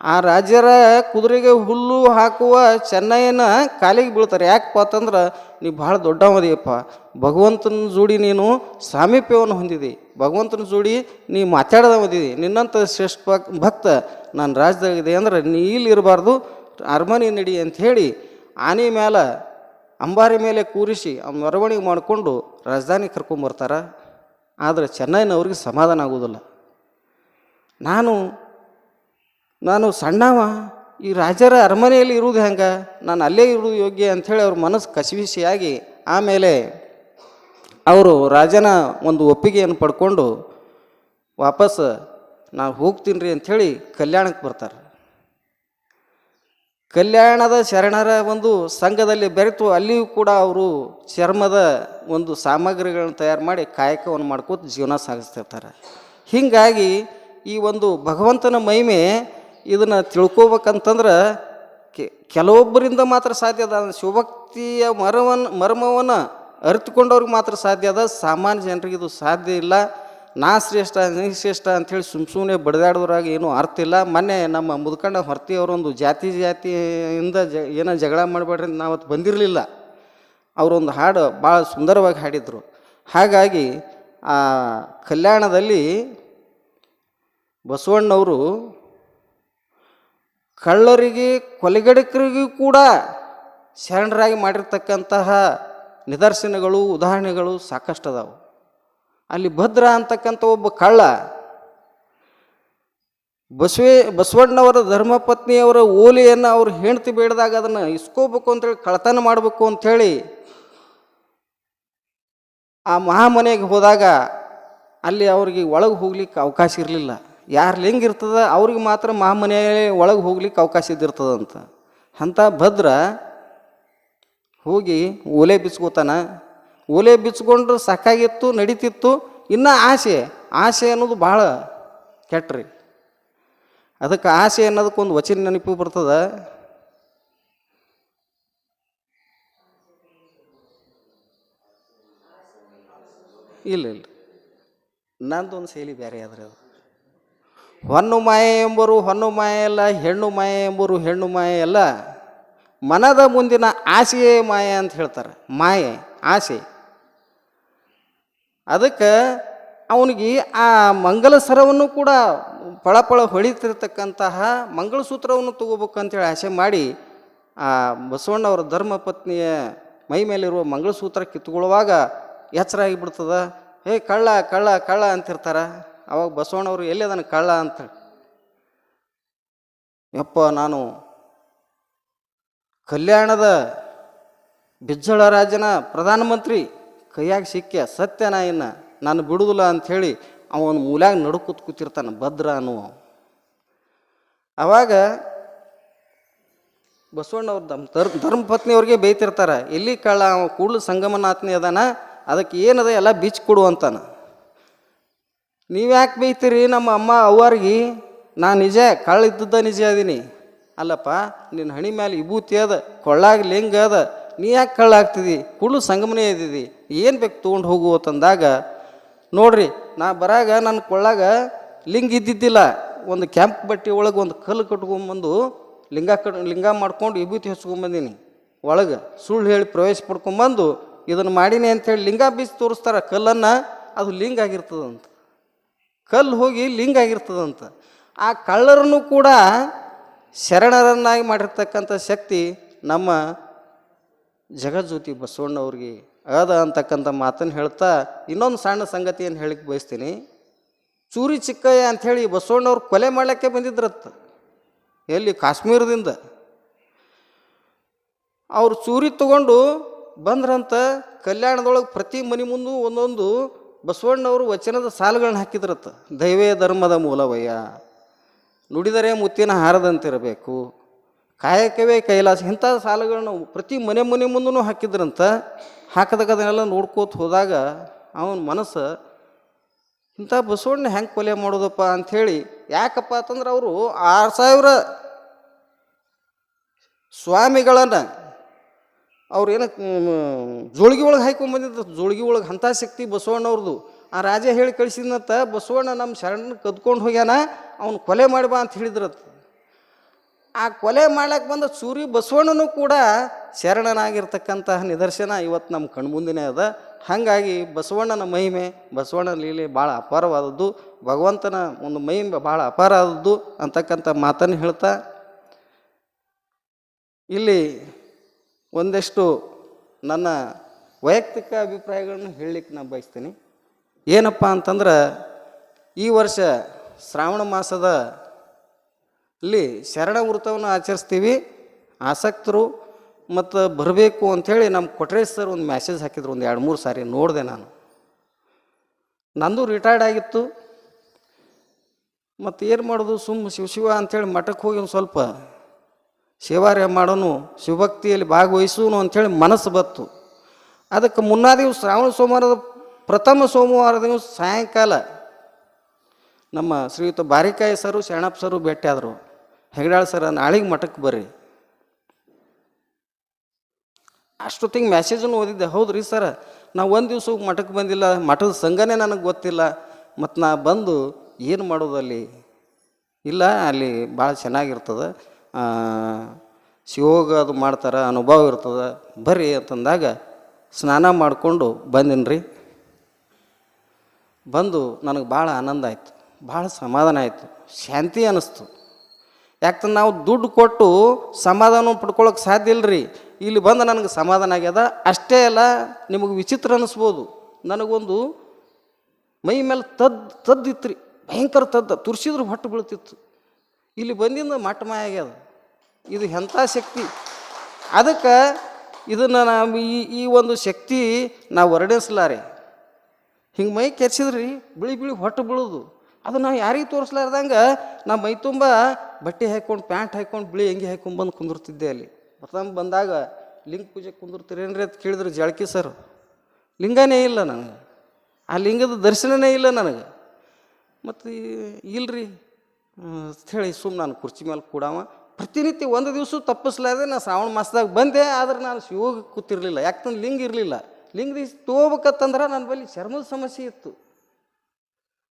S1: ಆ ರಾಜ್ಯರ ಕುದುರೆಗೆ ಹುಲ್ಲು ಹಾಕುವ ಚೆನ್ನೈನ ಕಾಲಿಗೆ ಬೀಳ್ತಾರೆ. ಯಾಕಪ್ಪ ಅಂತಂದ್ರೆ ನೀ ಭಾಳ ದೊಡ್ಡವದಿಯಪ್ಪ ಭಗವಂತನ ಜೋಡಿ ನೀನು ಸಾಮೀಪ್ಯವನ್ನು ಹೊಂದಿದಿ. ಭಗವಂತನ ಜೋಡಿ ನೀ ಮಾತಾಡದವದಿದಿ ನಿನ್ನಂಥ ಶ್ರೇಷ್ಠ ಭಕ್, ಭಕ್ತ ನಾನು ರಾಜ್ಯದಾಗಿದೆ ಅಂದ್ರೆ ನೀ ಇಲ್ಲಿರಬಾರ್ದು ಅರಮನೆ ನಡಿ ಅಂತ ಹೇಳಿ ಆನೆ ಮೇಲೆ ಅಂಬಾರಿ ಮೇಲೆ ಕೂರಿಸಿ ಮೆರವಣಿಗೆ ಮಾಡಿಕೊಂಡು ರಾಜಧಾನಿ ಕರ್ಕೊಂಬರ್ತಾರೆ. ಆದರೆ ಚೆನ್ನೈನವ್ರಿಗೆ ಸಮಾಧಾನ ಆಗೋದಿಲ್ಲ. ನಾನು ನಾನು ಸಣ್ಣವ, ಈ ರಾಜರ ಅರಮನೆಯಲ್ಲಿ ಇರುವುದು ಹೆಂಗೆ? ನಾನು ಅಲ್ಲೇ ಇರುವುದು ಯೋಗ್ಯ ಅಂಥೇಳಿ ಅವ್ರ ಮನಸ್ಸು ಕಸಿವಿಸಿಯಾಗಿ ಆಮೇಲೆ ಅವರು ರಾಜನ ಒಂದು ಒಪ್ಪಿಗೆಯನ್ನು ಪಡ್ಕೊಂಡು ವಾಪಸ್ ನಾವು ಹೋಗ್ತೀನಿ ರೀ ಅಂಥೇಳಿ ಕಲ್ಯಾಣಕ್ಕೆ ಬರ್ತಾರೆ. ಕಲ್ಯಾಣದ ಶರಣರ ಒಂದು ಸಂಘದಲ್ಲಿ ಬೆರೆತು ಅಲ್ಲಿಯೂ ಕೂಡ ಅವರು ಚರ್ಮದ ಒಂದು ಸಾಮಗ್ರಿಗಳನ್ನು ತಯಾರು ಮಾಡಿ ಕಾಯಕವನ್ನು ಮಾಡ್ಕೋತ ಜೀವನ ಸಾಗಿಸ್ತಿರ್ತಾರೆ. ಹೀಗಾಗಿ ಈ ಒಂದು ಭಗವಂತನ ಮಹಿಮೆ ಇದನ್ನು ತಿಳ್ಕೊಬೇಕಂತಂದ್ರೆ ಕೆಲವೊಬ್ಬರಿಂದ ಮಾತ್ರ ಸಾಧ್ಯ ಅದ. ಶಿವಭಕ್ತಿಯ ಮರವನ್ನು ಮರ್ಮವನ್ನು ಅರಿತುಕೊಂಡವ್ರಿಗೆ ಮಾತ್ರ ಸಾಧ್ಯ ಅದ. ಸಾಮಾನ್ಯ ಜನರಿಗೆ ಇದು ಸಾಧ್ಯ ಇಲ್ಲ. ನಾ ಶ್ರೇಷ್ಠ, ನೀ ಶ್ರೇಷ್ಠ ಅಂಥೇಳಿ ಸುಮ್ಮ ಸುಮ್ಮನೆ ಬಡಿದಾಡೋದ್ರಾಗ ಏನೂ ಅರ್ಥ ಇಲ್ಲ. ಮೊನ್ನೆ ನಮ್ಮ ಮುದ್ಕಂಡ ಹೊರತಿಯವರೊಂದು ಜಾತಿ ಜಾತಿಯಿಂದ ಜ ಏನೋ ಜಗಳ ಮಾಡಬೇಡ್ರಿ ನಾವು ಅವತ್ತು ಬಂದಿರಲಿಲ್ಲ. ಅವರೊಂದು ಹಾಡು ಭಾಳ ಸುಂದರವಾಗಿ ಹಾಡಿದರು. ಹಾಗಾಗಿ ಆ ಕಲ್ಯಾಣದಲ್ಲಿ ಬಸವಣ್ಣವರು ಕಳ್ಳರಿಗೆ, ಕೊಲೆಗಡಕರಿಗೂ ಕೂಡ ಶರಣರಾಗಿ ಮಾಡಿರ್ತಕ್ಕಂತಹ ನಿದರ್ಶನಗಳು, ಉದಾಹರಣೆಗಳು ಸಾಕಷ್ಟು ಅದಾವು ಅಲ್ಲಿ ಭದ್ರ ಅಂತಕ್ಕಂಥ ಒಬ್ಬ ಕಳ್ಳ, ಬಸವೇ, ಬಸವಣ್ಣವರ ಧರ್ಮಪತ್ನಿಯವರ ಓಲೆಯನ್ನು ಅವ್ರು ಹೆಂಡ್ತಿ ಬೇಡದಾಗ ಅದನ್ನು ಇಸ್ಕೋಬೇಕು ಅಂತೇಳಿ ಕಳತನ ಮಾಡಬೇಕು ಅಂಥೇಳಿ ಆ ಮಹಾಮನೆಗೆ ಹೋದಾಗ ಅಲ್ಲಿ ಅವ್ರಿಗೆ ಒಳಗೆ ಹೋಗ್ಲಿಕ್ಕೆ ಅವಕಾಶ ಇರಲಿಲ್ಲ. ಯಾರು ಲಿಂಗ ಇರ್ತದ, ಅವ್ರಿಗೆ ಮಾತ್ರ ಮಹಾಮನೆ ಒಳಗೆ ಹೋಗ್ಲಿಕ್ಕೆ ಅವಕಾಶ ಇದ್ದಿರ್ತದಂತ. ಅಂಥ ಭದ್ರ ಹೋಗಿ ಓಲೆ ಬಿಚ್ಕೋತಾನ. ಓಲೆ ಬಿಚ್ಕೊಂಡ್ರೆ ಸಾಕಾಗಿತ್ತು, ನಡೀತಿತ್ತು, ಇನ್ನೂ ಆಸೆ. ಆಸೆ ಅನ್ನೋದು ಭಾಳ ಕೆಟ್ಟ್ರಿ. ಅದಕ್ಕೆ ಆಸೆ ಅನ್ನೋದಕ್ಕೊಂದು ವಚನ ನೆನಪು ಬರ್ತದ. ಇಲ್ಲ ಇಲ್ಲ. ನಂದೊಂದು ಶೈಲಿ ಬೇರೆ ಆದ್ರೆ ಅದು. ಹೊನ್ನು ಮಾಯೆ ಎಂಬರು ಹೊನ್ನು ಅಲ್ಲ ಹೆಣ್ಣು ಮಾಯ ಎಂಬರು ಹೆಣ್ಣು ಮಾಯ ಅಲ್ಲ. ಮನದ ಮುಂದಿನ ಆಸೆಯೇ ಮಾಯ ಅಂತ ಹೇಳ್ತಾರೆ. ಮಾಯೆ, ಆಸೆ. ಅದಕ್ಕೆ ಅವನಿಗೆ ಆ ಮಂಗಲ ಸರವನ್ನು ಕೂಡ ಪಳಪಳ ಹೊಳಿತಿರ್ತಕ್ಕಂತಹ ಮಂಗಳಸೂತ್ರವನ್ನು ತಗೋಬೇಕಂತೇಳಿ ಆಸೆ ಮಾಡಿ ಆ ಬಸವಣ್ಣವರ ಧರ್ಮಪತ್ನಿಯ ಮೈ ಮೇಲಿರುವ ಮಂಗಳಸೂತ್ರ ಕಿತ್ಕೊಳ್ಳುವಾಗ ಎಚ್ಚರ ಆಗಿಬಿಡ್ತದ ಹೇ ಕಳ್ಳ ಕಳ್ಳ ಕಳ್ಳ ಅಂತಿರ್ತಾರ. ಅವಾಗ ಬಸವಣ್ಣವರು ಅದನ್ನು ಕಳ್ಳ ಅಂತ ಯಪ್ಪ, ನಾನು ಕಲ್ಯಾಣದ ಬಿಜ್ಜಳ ರಾಜನ ಪ್ರಧಾನಮಂತ್ರಿ, ಕೈಯಾಗ ಸಿಕ್ಕ ಸತ್ಯನ ಇನ್ನು ನಾನು ಬಿಡುದಿಲ್ಲ ಅಂಥೇಳಿ ಅವನ ಮೂಲ್ಯಾಗ ನಡುಕೂತ್ ಕೂತಿರ್ತಾನೆ ಭದ್ರ ಅನ್ನುವ ಅವಾಗ ಬಸವಣ್ಣವ್ರ ದಮ್ ಧರ್ಮ ಧರ್ಮಪತ್ನಿಯವ್ರಿಗೆ ಬೈತಿರ್ತಾರೆ ಎಲ್ಲಿ ಕಳ್ಳ ಅವ ಕೂಡ್ಲು ಸಂಗಮನಾಥ್ನಿ ಅದಾನ, ಅದಕ್ಕೆ ಏನದ ಎಲ್ಲ ಬೀಚ್ ಕೊಡು ಅಂತಾನ. ನೀವ್ಯಾಕೆ ಬೈತೀರಿ? ನಮ್ಮ ಅಮ್ಮ ಅವ್ರಿಗೆ ನಾ ನಿಜ, ಕಳ್ಳ ಇದ್ದದ್ದ ನಿಜ ಅದೀನಿ. ಅಲ್ಲಪ್ಪ ನಿನ್ನ ಹಣಿ ಮೇಲೆ ವಿಭೂತಿ ಅದ ಕೊಳ್ಳಾಗ ಲಿಂಗ ಅದ? ನೀ ಯಾಕೆ ಕಳ್ಳ ಕುಳು ಸಂಗಮನೇ ಇದಿದೆ ಏನು ಬೇಕು ತೊಗೊಂಡು ಹೋಗು ಅಂತಂದಾಗ ನೋಡ್ರಿ, ನಾ ಬರಾಗ ನನ್ನ ಕೊಳ್ಳಾಗ ಲಿಂಗ ಇದ್ದಿದ್ದಿಲ್ಲ. ಒಂದು ಕ್ಯಾಂಪ್ ಬಟ್ಟೆ ಒಳಗೆ ಒಂದು ಕಲ್ಲು ಕಟ್ಕೊಂಬಂದು ಲಿಂಗ ಕಟ್, ಲಿಂಗ ಮಾಡ್ಕೊಂಡು ವಿಭೂತಿ ಹಚ್ಕೊಂಬಂದೀನಿ. ಒಳಗೆ ಸುಳ್ಳು ಹೇಳಿ ಪ್ರವೇಶ ಪಡ್ಕೊಂಬಂದು ಇದನ್ನು ಮಾಡೀನಿ ಅಂಥೇಳಿ ಲಿಂಗ ಬೀಸಿ ತೋರಿಸ್ತಾರೆ ಕಲ್ಲನ್ನು, ಅದು ಲಿಂಗ ಆಗಿರ್ತದಂತ. ಕಲ್ಲು ಹೋಗಿ ಲಿಂಗ ಆಗಿರ್ತದಂತ. ಆ ಕಳ್ಳರನ್ನು ಕೂಡ ಶರಣರನ್ನಾಗಿ ಮಾಡಿರ್ತಕ್ಕಂಥ ಶಕ್ತಿ ನಮ್ಮ ಜಗಜ್ಯೋತಿ ಬಸವಣ್ಣವ್ರಿಗೆ ಅದ ಅಂತಕ್ಕಂಥ ಮಾತನ್ನು ಹೇಳ್ತಾ ಇನ್ನೊಂದು ಸಣ್ಣ ಸಂಗತಿಯನ್ನು ಹೇಳಿಕ್ಕೆ ಬಯಸ್ತೀನಿ. ಚೂರಿ ಚಿಕ್ಕಯ್ಯ ಅಂಥೇಳಿ ಬಸವಣ್ಣವ್ರು ಕೊಲೆ ಮಾಡಲಿಕ್ಕೆ ಬಂದಿದ್ರತ್ತ ಎಲ್ಲಿ ಕಾಶ್ಮೀರದಿಂದ. ಅವರು ಚೂರಿ ತಗೊಂಡು ಬಂದ್ರಂತ ಕಲ್ಯಾಣದೊಳಗೆ ಪ್ರತಿ ಮನೆ ಮುಂದೂ ಒಂದೊಂದು ಬಸವಣ್ಣವರು ವಚನದ ಸಾಲುಗಳನ್ನ ಹಾಕಿದ್ರತ್ತ. ದೈವೇ ಧರ್ಮದ ಮೂಲವಯ್ಯ. ನುಡಿದರೆ ಮುತ್ತಿನ ಹಾರದಂತಿರಬೇಕು. ಕಾಯಕವೇ ಕೈಲಾಸ. ಇಂಥ ಸಾಲುಗಳನ್ನ ಪ್ರತಿ ಮನೆ ಮನೆ ಮುಂದೂ ಹಾಕಿದ್ರಂತ ಹಾಕದಕ್ಕದನ್ನೆಲ್ಲ ನೋಡ್ಕೋತ ಹೋದಾಗ ಅವನ ಮನಸ್ಸು, ಇಂಥ ಬಸವಣ್ಣ ಹೆಂಗೆ ಕೊಲೆ ಮಾಡೋದಪ್ಪ ಅಂಥೇಳಿ ಯಾಕಪ್ಪ ಅಂತಂದ್ರೆ ಅವರು ಆರು ಸಾವಿರ ಸ್ವಾಮಿಗಳನ್ನು ಅವ್ರು ಏನು ಜೋಳಿಗೆ ಒಳಗೆ ಹಾಕೊಂಡ್ಬಂದಿದ್ದ ಜೋಳಿಗೆ ಒಳಗೆ ಅಂಥ ಶಕ್ತಿ ಬಸವಣ್ಣವ್ರದ್ದು ಆ ರಾಜ ಹೇಳಿ ಕಳಿಸಿದ್ನತ್ತ ಬಸವಣ್ಣ ನಮ್ಮ ಶರಣ ಕದ್ಕೊಂಡು ಹೋಗ್ಯಾನ, ಅವ್ನು ಕೊಲೆ ಮಾಡಿ ಬಾ ಅಂತ ಹೇಳಿದ್ರತ್ತ ಆ ಕೊಲೆ ಮಾಡಕ್ಕೆ ಬಂದ ಸೂರಿ ಬಸವಣ್ಣನೂ ಕೂಡ ಶರಣನಾಗಿರ್ತಕ್ಕಂತಹ ನಿದರ್ಶನ ಇವತ್ತು ನಮ್ಮ ಕಣ್ಮುಂದಿನೇ ಅದ. ಹಾಗಾಗಿ ಬಸವಣ್ಣನ ಮಹಿಮೆ ಬಸವಣ್ಣನ ಲೀಲೆ ಭಾಳ ಅಪಾರವಾದದ್ದು. ಭಗವಂತನ ಒಂದು ಮಹಿಮೆ ಭಾಳ ಅಪಾರ ಆದದ್ದು ಅಂತಕ್ಕಂಥ ಮಾತನ್ನು ಹೇಳ್ತಾ, ಇಲ್ಲಿ ಒಂದಷ್ಟು ನನ್ನ ವೈಯಕ್ತಿಕ ಅಭಿಪ್ರಾಯಗಳನ್ನು ಹೇಳಲಿಕ್ಕೆ ನಾನು ಬಯಸ್ತೀನಿ. ಏನಪ್ಪ ಅಂತಂದ್ರೆ, ಈ ವರ್ಷ ಶ್ರಾವಣ ಮಾಸದ ಅಲ್ಲಿ ಶರಣ ವೃತವನ್ನು ಆಚರಿಸ್ತೀವಿ. ಆಸಕ್ತರು ಮತ್ತು ಬರಬೇಕು ಅಂಥೇಳಿ ನಮ್ಮ ಕೊಟ್ರೇಶ್ ಸರ್ ಒಂದು ಮೆಸೇಜ್ ಹಾಕಿದ್ರು, ಒಂದು ಎರಡು ಮೂರು ಸಾರಿ ನೋಡಿದೆ ನಾನು. ನಂದು ರಿಟೈರ್ಡ್ ಆಗಿತ್ತು. ಮತ್ತು ಏನು ಮಾಡೋದು, ಸುಮ್ಮ ಶಿವ ಶಿವ ಅಂಥೇಳಿ ಮಠಕ್ಕೆ ಹೋಗಿ ಒಂದು ಸ್ವಲ್ಪ ಸೇವಾರ್ಯ ಮಾಡೋನು, ಶಿವಭಕ್ತಿಯಲ್ಲಿ ಭಾಗವಹಿಸೋನು ಅಂಥೇಳಿ ಮನಸ್ಸು ಬತ್ತು. ಅದಕ್ಕೆ ಮುನ್ನ ಶ್ರಾವಣ ಸೋಮವಾರದ ಪ್ರಥಮ ಸೋಮವಾರ ದಿವಸ ಸಾಯಂಕಾಲ ನಮ್ಮ ಶ್ರೀಯುತ ಬಾರಿಕಾಯಿ ಸರು, ಶರಣಪ್ಪ ಸರು ಭೇಟಿಯಾದರು ಹೆಗಡಾಳ್ ಸರ, ನಾಳೆಗೆ ಮಠಕ್ಕೆ ಬರ್ರಿ. ಅಷ್ಟೊತ್ತಿಗೆ ಮೆಸೇಜನ್ನು ಓದಿದ್ದೆ ಹೌದು ರೀ ಸರ ನಾವು ಒಂದು ದಿವಸ ಮಠಕ್ಕೆ ಬಂದಿಲ್ಲ, ಮಠದ ಸಂಘನೇ ನನಗೆ ಗೊತ್ತಿಲ್ಲ, ಮತ್ತು ನಾ ಬಂದು ಏನು ಮಾಡೋದು ಅಲ್ಲಿ? ಇಲ್ಲ, ಅಲ್ಲಿ ಭಾಳ ಚೆನ್ನಾಗಿರ್ತದೆ ಶಿವೋಗ ಅದು ಮಾಡ್ತಾರೆ, ಅನುಭವ ಇರ್ತದೆ. ಬರ್ರಿ ಅಂತಂದಾಗ ಸ್ನಾನ ಮಾಡಿಕೊಂಡು ಬಂದಿನಿ ರೀ ಬಂದು ನನಗೆ ಭಾಳ ಆನಂದ ಆಯಿತು, ಭಾಳ ಸಮಾಧಾನ ಆಯಿತು, ಶಾಂತಿ ಅನ್ನಿಸ್ತು ಯಾಕಂದ್ರೆ ನಾವು ದುಡ್ಡು ಕೊಟ್ಟು ಸಮಾಧಾನ ಪಡ್ಕೊಳಕ್ಕೆ ಸಾಧ್ಯ ಇಲ್ಲರಿ ಇಲ್ಲಿ ಬಂದು ನನಗೆ ಸಮಾಧಾನ ಆಗ್ಯದ. ಅಷ್ಟೇ ಅಲ್ಲ, ನಿಮಗೆ ವಿಚಿತ್ರ ಅನ್ನಿಸ್ಬೋದು ನನಗೊಂದು ಮೈ ಮೇಲೆ ತದ್ದು ತದ್ದಿತ್ತು ರೀ ಭಯಂಕರ ತದ್ದ, ತುರ್ಸಿದ್ರೆ ಹೊಟ್ಟು ಬೀಳ್ತಿತ್ತು. ಇಲ್ಲಿ ಬಂದಿಂದ ಮಟ್ಟ ಮಾಯ ಆಗ್ಯದ. ಇದು ಎಂಥ ಶಕ್ತಿ? ಅದಕ್ಕೆ ಇದನ್ನು ನಾವು ಈ ಈ ಒಂದು ಶಕ್ತಿ ನಾವು ವರ್ಣಿಸ್ಲಾರೆ. ಹಿಂಗೆ ಮೈ ಕೆರ್ಸಿದ್ರಿ, ಬಿಳಿ ಬಿಳಿ ಹೊಟ್ಟು ಬೀಳೋದು. ಅದು ನಾವು ಯಾರಿಗೆ ತೋರಿಸ್ಲಾರ್ದಂಗೆ ನಾ ಮೈ ತುಂಬ ಬಟ್ಟೆ ಹಾಕ್ಕೊಂಡು ಪ್ಯಾಂಟ್ ಹಾಕ್ಕೊಂಡು ಬಿಳಿ ಅಂಗಿ ಹಾಕ್ಕೊಂಡು ಬಂದು ಕುಂದಿರ್ತಿದ್ದೆ ಅಲ್ಲಿ. ಪ್ರಥಮ ಬಂದಾಗ ಲಿಂಗ ಪೂಜೆ ಕುಂದಿರ್ತೀರೇನ್ರಿ ಅಂತ ಕೇಳಿದ್ರು ಜಳಕಿ ಸರ್. ಲಿಂಗನೇ ಇಲ್ಲ ನನಗೆ. ಆ ಲಿಂಗದ ದರ್ಶನನೇ ಇಲ್ಲ ನನಗೆ. ಮತ್ತು ಇಲ್ರಿ. ಹೇಳಿ ಸುಮ್ಮ ನಾನು ಕುರ್ಚಿ ಮೇಲೆ ಕೂಡವ. ಪ್ರತಿನಿತ್ಯ ಒಂದು ದಿವಸ ತಪ್ಪಿಸ್ಲಾರ್ದೆ ನಾನು ಶ್ರಾವಣ ಮಾಸದಾಗ ಬಂದೆ, ಆದ್ರೆ ನಾನು ಶಿವೋಗ ಕೂತಿರ್ಲಿಲ್ಲ. ಯಾಕಂದ್ರೆ ಲಿಂಗ ಇರಲಿಲ್ಲ. ಲಿಂಗ ದಿವ್ಸ ತೊಗೋಬೇಕತ್ತಂದ್ರೆ ನನ್ನ ಬಳಿ ಚರ್ಮದ ಸಮಸ್ಯೆ ಇತ್ತು.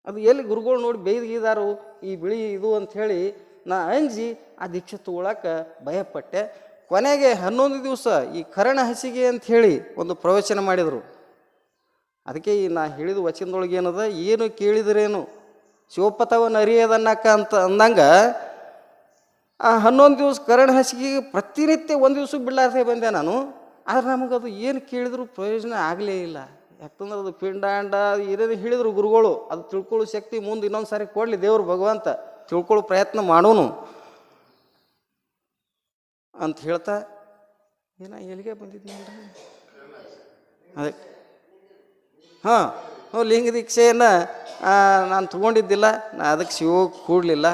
S1: ಅದು ಎಲ್ಲಿ ಗುರುಗಳು ನೋಡಿ ಬೈದ್ಗಿದಾರು ಈ ಬಿಳಿ ಇದು ಅಂಥೇಳಿ ನಾ ಅಂಜಿ ಆ ದೀಕ್ಷೆ ತಗೊಳಕ್ಕೆ ಭಯಪಟ್ಟೆ. ಕೊನೆಗೆ ಹನ್ನೊಂದು ದಿವಸ ಈ ಕರಣ ಹಸಿಗೆ ಅಂತ ಹೇಳಿ ಒಂದು ಪ್ರವಚನ ಮಾಡಿದರು. ಅದಕ್ಕೆ ಈ ನಾ ಹೇಳಿದ ವಚನದೊಳಗೆ ಏನದ? ಏನು ಕೇಳಿದ್ರೇನು? ಶಿವಪಥವನ್ನು ನರಿಯದನ್ನಕ್ಕ ಅಂತ ಅಂದಂಗೆ, ಆ ಹನ್ನೊಂದು ದಿವಸ ಕರಣ ಹಸಿಗೆ ಪ್ರತಿನಿತ್ಯ ಒಂದು ದಿವಸ ಬಿಡಲಾರ್ದೆ ಬಂದೆ ನಾನು. ಆದ್ರೆ ನಮಗದು ಏನು ಕೇಳಿದ್ರು ಪ್ರಯೋಜನ ಆಗಲೇ ಇಲ್ಲ. ಯಾಕಂದ್ರೆ ಅದು ಪಿಂಡಾಂಡ ಏನೇನು ಹೇಳಿದ್ರು ಗುರುಗಳು, ಅದು ತಿಳ್ಕೊಳ್ಳೋ ಶಕ್ತಿ ಮುಂದೆ ಇನ್ನೊಂದು ಸಾರಿ ಕೊಡಲಿ ದೇವರು ಭಗವಂತ, ತಿಳ್ಕೊಳ್ಳೋ ಪ್ರಯತ್ನ ಮಾಡೋನು ಅಂತ ಹೇಳ್ತಾ, ಏನ, ಎಲ್ಲಿಗೆ ಬಂದಿದ್ದೀನಿ ಅದಕ್ಕೆ ಹಾಂ, ಲಿಂಗ ದೀಕ್ಷೆಯನ್ನು ನಾನು ತೊಗೊಂಡಿದ್ದಿಲ್ಲ, ನಾ ಅದಕ್ಕೆ ಶಿವ ಕೂಡಲಿಲ್ಲ.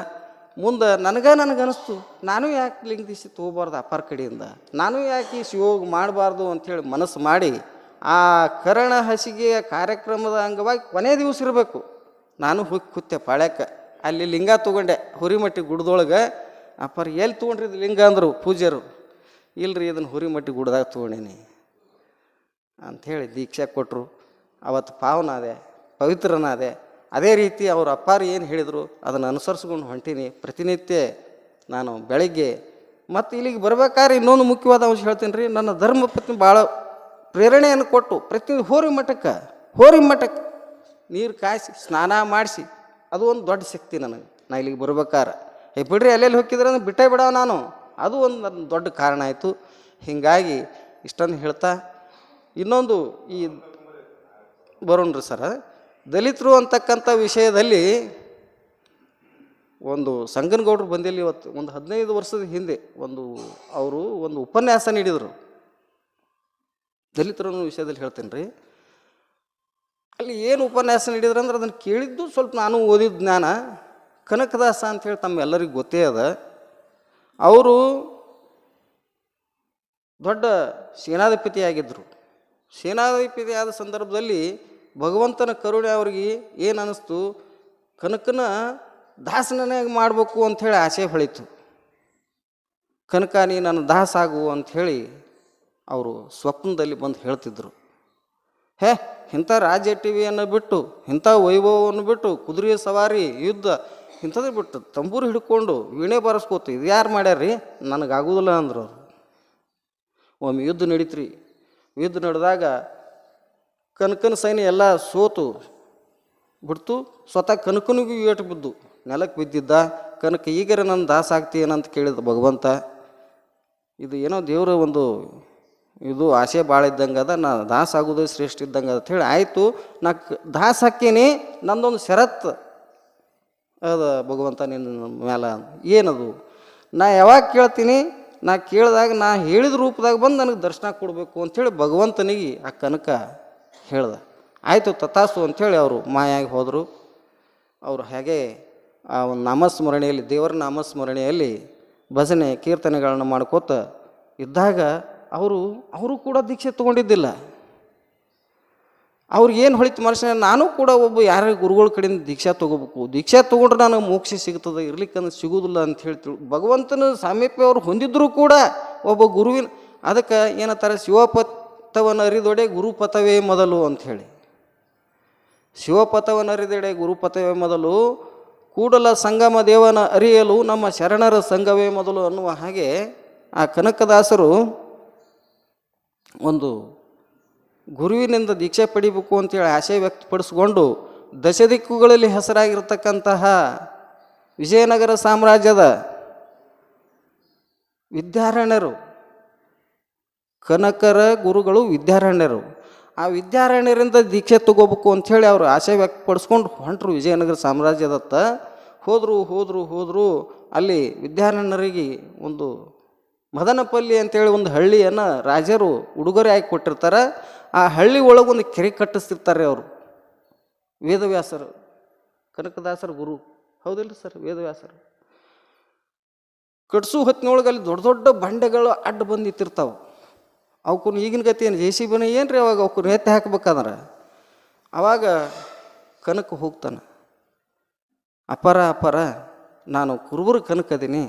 S1: ಮುಂದೆ ನನಗೆ ನನಗನ್ನಿಸ್ತು ನಾನು ಯಾಕೆ ಲಿಂಗ ದಿಸಿ ತೊಗೋಬಾರ್ದು ಅಪ್ಪಾರ ಕಡೆಯಿಂದ? ನಾನು ಯಾಕೆ ಈ ಶಿವೋಗ ಮಾಡಬಾರ್ದು ಅಂಥೇಳಿ ಮನಸ್ಸು ಮಾಡಿ, ಆ ಕರಣ ಹಸಿಗೆಯ ಕಾರ್ಯಕ್ರಮದ ಅಂಗವಾಗಿ ಕೊನೆ ದಿವಸ ಇರಬೇಕು. ನಾನು ಹೋಗಿ ಕೂತೆ ಪಾಳ್ಯಕ್ಕೆ ಅಲ್ಲಿ ಲಿಂಗ ತೊಗೊಂಡೆ, ಹುರಿಮಟ್ಟಿ ಗುಡ್ದೊಳಗೆ. ಅಪ್ಪಾರ ಎಲ್ಲಿ ತೊಗೊಂಡ್ರಿ ಲಿಂಗ ಅಂದರು ಪೂಜ್ಯರು. ಇಲ್ರಿ ಇದನ್ನು ಹುರಿಮಟ್ಟಿ ಗುಡ್ದಾಗ ತೊಗೊಂಡೇನಿ ಅಂಥೇಳಿ ದೀಕ್ಷೆ ಕೊಟ್ಟರು ಅವತ್ತು ಪಾವನಾದೆ ಪವಿತ್ರನಾದೆ ಅದೇ ರೀತಿ ಅವ್ರ ಅಪ್ಪಾರು ಏನು ಹೇಳಿದರು, ಅದನ್ನು ಅನುಸರಿಸ್ಕೊಂಡು ಹೊಂಟೀನಿ. ಪ್ರತಿನಿತ್ಯ ನಾನು ಬೆಳಗ್ಗೆ ಮತ್ತು ಇಲ್ಲಿಗೆ ಬರ್ಬೇಕಾದ್ರೆ ಇನ್ನೊಂದು ಮುಖ್ಯವಾದ ಅಂಶ ಹೇಳ್ತೀನಿ ರೀ ನನ್ನ ಧರ್ಮ ಪತ್ನಿ ಭಾಳ ಪ್ರೇರಣೆಯನ್ನು ಕೊಟ್ಟು ಪ್ರತಿ ಹೋರಿ ಮಠಕ್ಕೆ ಹೋರಿ ಮಠಕ್ಕೆ ನೀರು ಕಾಯಿಸಿ, ಸ್ನಾನ ಮಾಡಿಸಿ, ಅದು ಒಂದು ದೊಡ್ಡ ಶಕ್ತಿ ನನಗೆ. ನಾ ಇಲ್ಲಿಗೆ ಬರ್ಬೇಕಾರೆ. ಏ ಬಿಡ್ರಿ, ಅಲ್ಲೆಲ್ಲಿ ಹೋಗಿದ್ರೆ ಅಂದ್ರೆ ಬಿಟ್ಟೇ ಬಿಡವ ನಾನು. ಅದು ಒಂದು ನನ್ನ ದೊಡ್ಡ ಕಾರಣ ಆಯಿತು. ಹೀಗಾಗಿ ಇಷ್ಟನ್ನು ಹೇಳ್ತಾ, ಇನ್ನೊಂದು ಈ ಬರೋಣ್ರಿ ಸರ. ದಲಿತರು ಅಂತಕ್ಕಂಥ ವಿಷಯದಲ್ಲಿ ಒಂದು ಸಂಗನಗೌಡರು ಬಂದಿಲ್ಲ ಇವತ್ತು, ಒಂದು ಹದಿನೈದು ವರ್ಷದ ಹಿಂದೆ ಒಂದು ಅವರು ಒಂದು ಉಪನ್ಯಾಸ ನೀಡಿದರು. ದಲಿತರು ಅನ್ನೋ ವಿಷಯದಲ್ಲಿ ಹೇಳ್ತೇನೆ ರೀ. ಅಲ್ಲಿ ಏನು ಉಪನ್ಯಾಸ ನೀಡಿದ್ರು ಅಂದ್ರೆ ಅದನ್ನು ಕೇಳಿದ್ದು ಸ್ವಲ್ಪ ನಾನು ಓದಿದ ಜ್ಞಾನ. ಕನಕದಾಸ ಅಂಥೇಳಿ ತಮ್ಮೆಲ್ಲರಿಗೂ ಗೊತ್ತೇ ಅದ. ಅವರು ದೊಡ್ಡ ಸೇನಾಧಿಪತಿಯಾಗಿದ್ದರು. ಸೇನಾಧಿಪತಿ ಆದ ಸಂದರ್ಭದಲ್ಲಿ ಭಗವಂತನ ಕರುಣೆ ಅವ್ರಿಗೆ ಏನು ಅನ್ನಿಸ್ತು ಕನಕನ ದಾಸನಾಗಿ ಮಾಡಬೇಕು ಅಂಥೇಳಿ ಆಸೆ ಹೊಳಿತು. ಕನಕ, ನೀ ನನ್ನ ದಾಸ ಆಗು ಅಂಥೇಳಿ ಅವರು ಸ್ವಪ್ನದಲ್ಲಿ ಬಂದು ಹೇಳ್ತಿದ್ರು. ಹೇ, ಇಂಥ ರಾಜ್ಯ ಟಿವಿಯನ್ನು ಬಿಟ್ಟು, ಇಂಥ ವೈಭವವನ್ನು ಬಿಟ್ಟು, ಕುದುರೆ ಸವಾರಿ, ಯುದ್ಧ, ಇಂಥದ್ದು ಬಿಟ್ಟು ತಂಬೂರು ಹಿಡ್ಕೊಂಡು ವೀಣೆ ಬಾರಿಸ್ಕೋತು ಇದು ಯಾರು ಮಾಡ್ಯಾರ್ರಿ? ನನಗಾಗೋದಿಲ್ಲ ಅಂದರು ಒಮ್ಮೆ ಯುದ್ಧ ನಡೀತ್ರಿ. ಯುದ್ಧ ನಡೆದಾಗ ಕನಕನ ಸೈನ್ಯ ಎಲ್ಲ ಸೋತು, ಬಿಡ್ತು. ಸ್ವತಃ ಕನಕನಿಗೂ ಏಟು ಬಿದ್ದು ನೆಲಕ್ಕೆ ಬಿದ್ದಿದ್ದ, ಕನಕ ಈಗರ ನನ್ನ ದಾಸ ಆಗ್ತೀಯೇನಂತ ಕೇಳಿದ ಭಗವಂತ. ಇದು ಏನೋ ದೇವರ ಒಂದು ಇದು ಆಸೆ ಭಾಳ ಇದ್ದಂಗೆ ಅದ, ನಾ ದಾಸ ಆಗೋದು ಶ್ರೇಷ್ಠ ಇದ್ದಂಗೆ ಅಂತ ಹೇಳಿ, ಆಯಿತು, ನಾ ದಾಸ ಹಾಕೀನಿ, ನಂದೊಂದು ಶರತ್ ಅದ ಭಗವಂತ ನಿನ್ನ ಮ್ಯಾಲ. ಏನದು? ನಾ ಯಾವಾಗ ಕೇಳ್ತೀನಿ, ನಾ ಕೇಳಿದಾಗ ನಾ ಹೇಳಿದ ರೂಪದಾಗ ಬಂದು ನನಗೆ ದರ್ಶನ ಕೊಡಬೇಕು. ಅಂಥೇಳಿ ಭಗವಂತನಿಗೆ ಆ ಕನಕ ಹೇಳ್ದ. ಆಯಿತು ತಥಾಸು ಅಂಥೇಳಿ ಅವರು ಮಾಯಾಗಿ ಹೋದರು. ಅವರು ಹಾಗೆ, ಆ ಒಂದು ನಾಮಸ್ಮರಣೆಯಲ್ಲಿ, ದೇವರ ನಾಮಸ್ಮರಣೆಯಲ್ಲಿ ಭಜನೆ, ಕೀರ್ತನೆಗಳನ್ನು ಮಾಡ್ಕೋತ ಇದ್ದಾಗ ಅವರು ಅವರು ಕೂಡ ದೀಕ್ಷೆ ತೊಗೊಂಡಿದ್ದಿಲ್ಲ. ಅವ್ರಿಗೆ ಏನು ಹೊಳಿತು ಮನುಷ್ಯನ ನಾನು ಕೂಡ ಒಬ್ಬ ಯಾರ ಗುರುಗಳ ಕಡೆಯಿಂದ ದೀಕ್ಷಾ ತೊಗೋಬೇಕು. ದೀಕ್ಷಾ ತೊಗೊಂಡ್ರೆ ನನಗೆ ಮೋಕ್ಷ ಸಿಗ್ತದೆ ಇರ್ಲಿಕ್ಕಂದ್ರೆ ಸಿಗೋದಿಲ್ಲ ಅಂತ ಹೇಳ್ತಿಳು ಭಗವಂತನ ಸಾಮೀಪ್ಯ ಅವ್ರು ಹೊಂದಿದ್ರು ಕೂಡ ಒಬ್ಬ ಗುರುವಿನ, ಅದಕ್ಕೆ ಏನಂತಾರೆ ಶಿವಪಥವನ್ನು ಅರಿದೊಡೆ ಗುರುಪಥವೇ ಮೊದಲು ಅಂಥೇಳಿ. ಶಿವಪಥವನ್ನು ಅರಿದೆಡೆ ಗುರುಪಥವೇ ಮೊದಲು ಕೂಡಲ ಸಂಗಮ ದೇವನ ಅರಿಯಲು ನಮ್ಮ ಶರಣರ ಸಂಘವೇ ಮೊದಲು ಅನ್ನುವ ಹಾಗೆ ಆ ಕನಕದಾಸರು ಒಂದು ಗುರುವಿನಿಂದ ದೀಕ್ಷೆ ಪಡಿಬೇಕು ಅಂತೇಳಿ ಆಸೆ ದಶ ದಶದಿಕ್ಕುಗಳಲ್ಲಿ ಹೆಸರಾಗಿರ್ತಕ್ಕಂತಹ ವಿಜಯನಗರ ಸಾಮ್ರಾಜ್ಯದ ವಿದ್ಯಾರಣ್ಯರು ಕನಕರ ಗುರುಗಳು ವಿದ್ಯಾರಣ್ಯರು. ಆ ವಿದ್ಯಾರಣ್ಯರಿಂದ ದೀಕ್ಷೆ ತಗೋಬೇಕು ಅಂಥೇಳಿ ಅವರು ಆಸೆ ವ್ಯಕ್ತಪಡಿಸ್ಕೊಂಡು ಹೊಂಟರು ವಿಜಯನಗರ ಸಾಮ್ರಾಜ್ಯದತ್ತ. ಹೋದರು ಹೋದರು ಹೋದರು ಅಲ್ಲಿ ವಿದ್ಯಾರಣ್ಯರಿಗೆ ಒಂದು ಮದನಪಲ್ಲಿ ಅಂತೇಳಿ ಒಂದು ಹಳ್ಳಿಯನ್ನು ರಾಜರು ಉಡುಗೊರೆ ಆಗಿ ಕೊಟ್ಟಿರ್ತಾರೆ. ಆ ಹಳ್ಳಿ ಒಳಗೊಂದು ಕೆರೆ ಕಟ್ಟಿಸ್ತಿರ್ತಾರೆ ಅವರು. ವೇದವ್ಯಾಸರು, ಕನಕದಾಸರ ಗುರು. ಹೌದಿಲ್ಲ ಸರ್, ವೇದವ್ಯಾಸರು. ಕಟ್ಸು ಹೊತ್ತಿನೊಳಗೆ ಅಲ್ಲಿ ದೊಡ್ಡ ದೊಡ್ಡ ಬಂಡೆಗಳು ಅಡ್ಡ ಬಂದು ನಿಂತಿರ್ತಾವೆ ಅವಕ್ಕೂ ಈಗಿನ ಗತಿ ಏನು? ಜೆ ಸಿ ಬಿನ ಏನು ರೀ ಅವಾಗ ಅವಕ್ಕೂ ಎತ್ತಿ ಹಾಕ್ಬೇಕಂದ್ರೆ? ಅವಾಗ ಕನಕ ಹೋಗ್ತಾನೆ. ಅಪರ ಅಪರ, ನಾನು ಕುರುಬರು ಕನಕದೀನಿ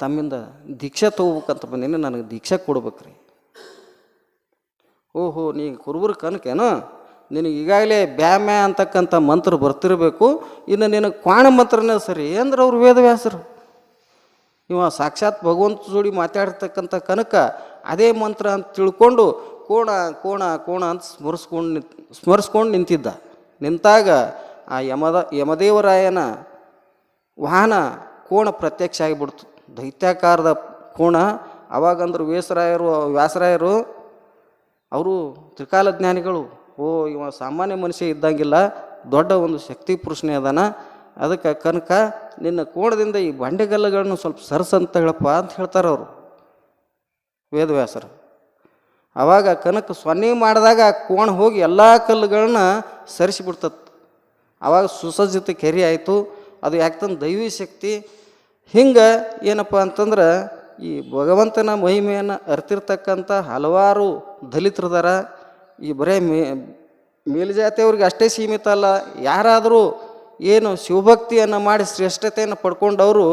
S1: ತಮ್ಮಿಂದ ದೀಕ್ಷಾ ತೊಗೋಬೇಕಂತ ಬಂದೀನಿ, ನನಗೆ ದೀಕ್ಷಾ ಕೊಡ್ಬೇಕ್ರಿ. ಓಹೋ, ನೀ ಕುರುಬರು ಕನಕೇನು? ನಿನಗೆ ಈಗಾಗಲೇ ಬ್ಯಾಮ್ಯ ಅಂತಕ್ಕಂಥ ಮಂತ್ರ ಬರ್ತಿರಬೇಕು, ಇನ್ನು ನಿನಗೆ ಕ್ವಾಣ ಮಂತ್ರನೇ ಸರಿ ಅಂದ್ರೆ ಅವ್ರು ವೇದವ್ಯಾಸರು. ಇವ ಸಾಕ್ಷಾತ್ ಭಗವಂತ ಜೋಡಿ ಮಾತಾಡ್ತಕ್ಕಂಥ ಕನಕ ಅದೇ ಮಂತ್ರ ಅಂತ ತಿಳ್ಕೊಂಡು ಕೋಣ ಕೋಣ ಕೋಣ ಅಂತ ಸ್ಮರಿಸ್ಕೊಂಡು ನಿಂತ್, ಸ್ಮರಿಸ್ಕೊಂಡು ನಿಂತಿದ್ದ. ನಿಂತಾಗ ಆ ಯಮದ, ಯಮದೇವರಾಯನ ವಾಹನ ಕೋಣ ಪ್ರತ್ಯಕ್ಷ ಆಗಿಬಿಡ್ತು. ದೈತ್ಯಾಕಾರದ ಕೋಣ. ಅವಾಗಂದ್ರೆ ವೇಸರಾಯರು, ವ್ಯಾಸರಾಯರು, ಅವರು ತ್ರಿಕಾಲ ಜ್ಞಾನಿಗಳು. ಓ, ಇವ ಸಾಮಾನ್ಯ ಮನುಷ್ಯ ಇದ್ದಂಗಿಲ್ಲ, ದೊಡ್ಡ ಒಂದು ಶಕ್ತಿ ಪುರುಷನೇ ಅದಾನ. ಅದಕ್ಕೆ ಕನಕ, ನಿನ್ನ ಕೋಣದಿಂದ ಈ ಬಂಡೆಗಲ್ಲಗಳನ್ನು ಸ್ವಲ್ಪ ಸರಸ ಅಂತ ಹೇಳಪ್ಪ ಅಂತ ಹೇಳ್ತಾರೆ ಅವರು ವೇದವ್ಯಾಸರು ಆವಾಗ ಕನಕ ಸೊನ್ನೆ ಮಾಡಿದಾಗ ಕೋಣ ಹೋಗಿ ಎಲ್ಲ ಕಲ್ಲುಗಳನ್ನ ಸರಿಸಿಬಿಡ್ತತ್ತು ಆವಾಗ ಸುಸಜ್ಜಿತ ಕೆರೆ ಆಯಿತು. ಅದು ಯಾಕಂದ್ರೆ ದೈವಿ ಶಕ್ತಿ. ಹಿಂಗೆ ಏನಪ್ಪ ಅಂತಂದ್ರೆ ಈ ಭಗವಂತನ ಮಹಿಮೆಯನ್ನು ಅರ್ತಿರ್ತಕ್ಕಂಥ ಹಲವಾರು ದಲಿತರದಾರ ಈ ಬರೇ ಮೇ, ಮೇಲ್ಜಾತಿಯವ್ರಿಗೆ ಅಷ್ಟೇ ಸೀಮಿತ ಅಲ್ಲ. ಯಾರಾದರೂ ಏನು ಶಿವಭಕ್ತಿಯನ್ನು ಮಾಡಿ ಶ್ರೇಷ್ಠತೆಯನ್ನು ಪಡ್ಕೊಂಡವರು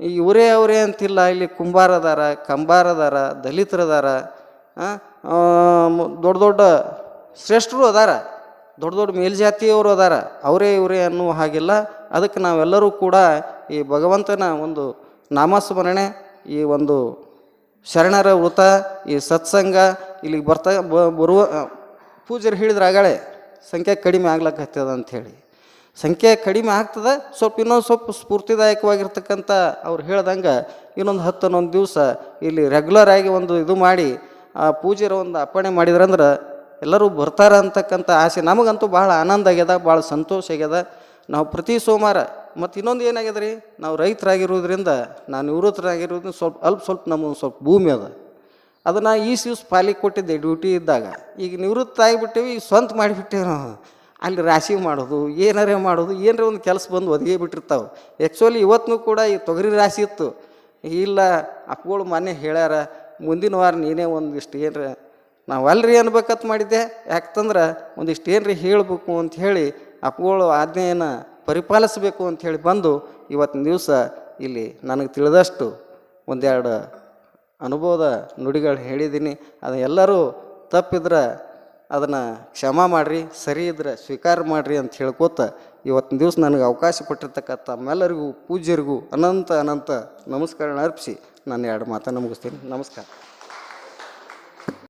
S1: ಇವರೇ ಅವರೇ ಅಂತಿಲ್ಲ. ಇಲ್ಲಿ ಕುಂಬಾರ ಅದಾರ, ಕಂಬಾರ ಅದಾರ ದಲಿತರದಾರ ದೊಡ್ಡ ದೊಡ್ಡ ಶ್ರೇಷ್ಠರು ಅದಾರ. ದೊಡ್ಡ ದೊಡ್ಡ ಮೇಲ್ಜಾತಿಯವರು ಅದಾರ. ಅವರೇ ಇವರೇ ಅನ್ನುವ ಹಾಗಿಲ್ಲ. ಅದಕ್ಕೆ ನಾವೆಲ್ಲರೂ ಕೂಡ ಈ ಭಗವಂತನ ಒಂದು ನಾಮಸ್ಮರಣೆ, ಈ ಒಂದು ಶರಣರ ವೃತ, ಈ ಸತ್ಸಂಗ ಇಲ್ಲಿಗೆ ಬರ್ತಾ ಬರುವ ಪೂಜರು ಹೇಳಿದ್ರೆ ಸಂಖ್ಯೆ ಕಡಿಮೆ ಆಗ್ಲಕ್ಕತ್ತದ ಅಂಥೇಳಿ. ಸಂಖ್ಯೆ ಕಡಿಮೆ ಆಗ್ತದೆ, ಸ್ವಲ್ಪ ಇನ್ನೊಂದು ಸ್ವಲ್ಪ ಸ್ಫೂರ್ತಿದಾಯಕವಾಗಿರ್ತಕ್ಕಂಥ ಅವ್ರು ಹೇಳ್ದಂಗೆ ಇನ್ನೊಂದು ಹತ್ತು ಹನ್ನೊಂದು ದಿವಸ ಇಲ್ಲಿ ರೆಗ್ಯುಲರ್ ಆಗಿ ಒಂದು ಇದು ಮಾಡಿ, ಆ ಪೂಜೆರ ಒಂದು ಅಪ್ಪಣೆ ಮಾಡಿದ್ರಂದ್ರೆ ಎಲ್ಲರೂ ಬರ್ತಾರ ಅಂತಕ್ಕಂಥ ಆಸೆ. ನಮಗಂತೂ ಭಾಳ ಆನಂದ ಆಗ್ಯದ ಭಾಳ ಸಂತೋಷ ಆಗ್ಯದ. ನಾವು ಪ್ರತಿ ಸೋಮವಾರ, ಮತ್ತು ಇನ್ನೊಂದು ಏನಾಗ್ಯದ ರೀ ನಾವು ರೈತರಾಗಿರೋದ್ರಿಂದ, ನಾನು ನಿವೃತ್ತರಾಗಿರೋದ್ರಿಂದ ಸ್ವಲ್ಪ, ಅಲ್ಪ ಸ್ವಲ್ಪ ನಮ್ಮ ಸ್ವಲ್ಪ ಭೂಮಿ ಅದ. ಅದನ್ನು ಈ ಸಿವ್ಸ್ ಪಾಲಿಗೆ ಕೊಟ್ಟಿದ್ದೆ ಡ್ಯೂಟಿ ಇದ್ದಾಗ. ಈಗ ನಿವೃತ್ತ ಆಗಿಬಿಟ್ಟೇವಿ ಈಗ ಸ್ವಂತ ಮಾಡಿಬಿಟ್ಟೇವೆ ನಾವು. ಅಲ್ಲಿ ರಾಶಿ ಮಾಡೋದು, ಏನಾರೇ ಮಾಡೋದು, ಏನರೇ ಒಂದು ಕೆಲಸ ಬಂದು ಒದಗಿ ಬಿಟ್ಟಿರ್ತಾವೆ. ಆ್ಯಕ್ಚುಲಿ ಇವತ್ತೂ ಕೂಡ ಈ ತೊಗರಿ ರಾಶಿ ಇತ್ತು. ಇಲ್ಲ, ಅಪ್ಪಗಳು ಮೊನ್ನೆ ಹೇಳ್ಯಾರ, ಮುಂದಿನ ವಾರ ನೀನೇ ಒಂದಿಷ್ಟು ಏನರ ನಾವು ಅಲ್ರಿ ಅನ್ಬೇಕಂತ ಮಾಡಿದ್ದೆ. ಯಾಕಂದ್ರೆ ಒಂದಿಷ್ಟು ಏನ್ರಿ ಹೇಳಬೇಕು ಅಂತ ಹೇಳಿ ಅಪ್ಪಗಳು ಆಜ್ಞೆಯನ್ನು ಪರಿಪಾಲಿಸಬೇಕು ಹೇಳಿ ಬಂದು ಇವತ್ತಿನ ದಿವಸ ಇಲ್ಲಿ ನನಗೆ ತಿಳಿದಷ್ಟು ಒಂದೆರಡು ಅನುಭವದ ನುಡಿಗಳು ಹೇಳಿದ್ದೀನಿ. ಅದು ಎಲ್ಲರೂ ತಪ್ಪಿದ್ರೆ ಅದನ್ನು ಕ್ಷಮ ಮಾಡಿರಿ, ಸರಿ ಇದ್ರೆ ಸ್ವೀಕಾರ ಮಾಡಿರಿ ಅಂತ ಹೇಳ್ಕೋತ ಇವತ್ತಿನ ದಿವಸ ನನಗೆ ಅವಕಾಶ ಕೊಟ್ಟಿರ್ತಕ್ಕಂಥ ತಮ್ಮೆಲ್ಲರಿಗೂ ಪೂಜ್ಯರಿಗೂ ಅನಂತ ಅನಂತ ನಮಸ್ಕಾರ ಅರ್ಪಿಸಿ. ನಾನು ಎರಡು ಮಾತನ್ನು ಮುಗಿಸ್ತೀನಿ. ನಮಸ್ಕಾರ.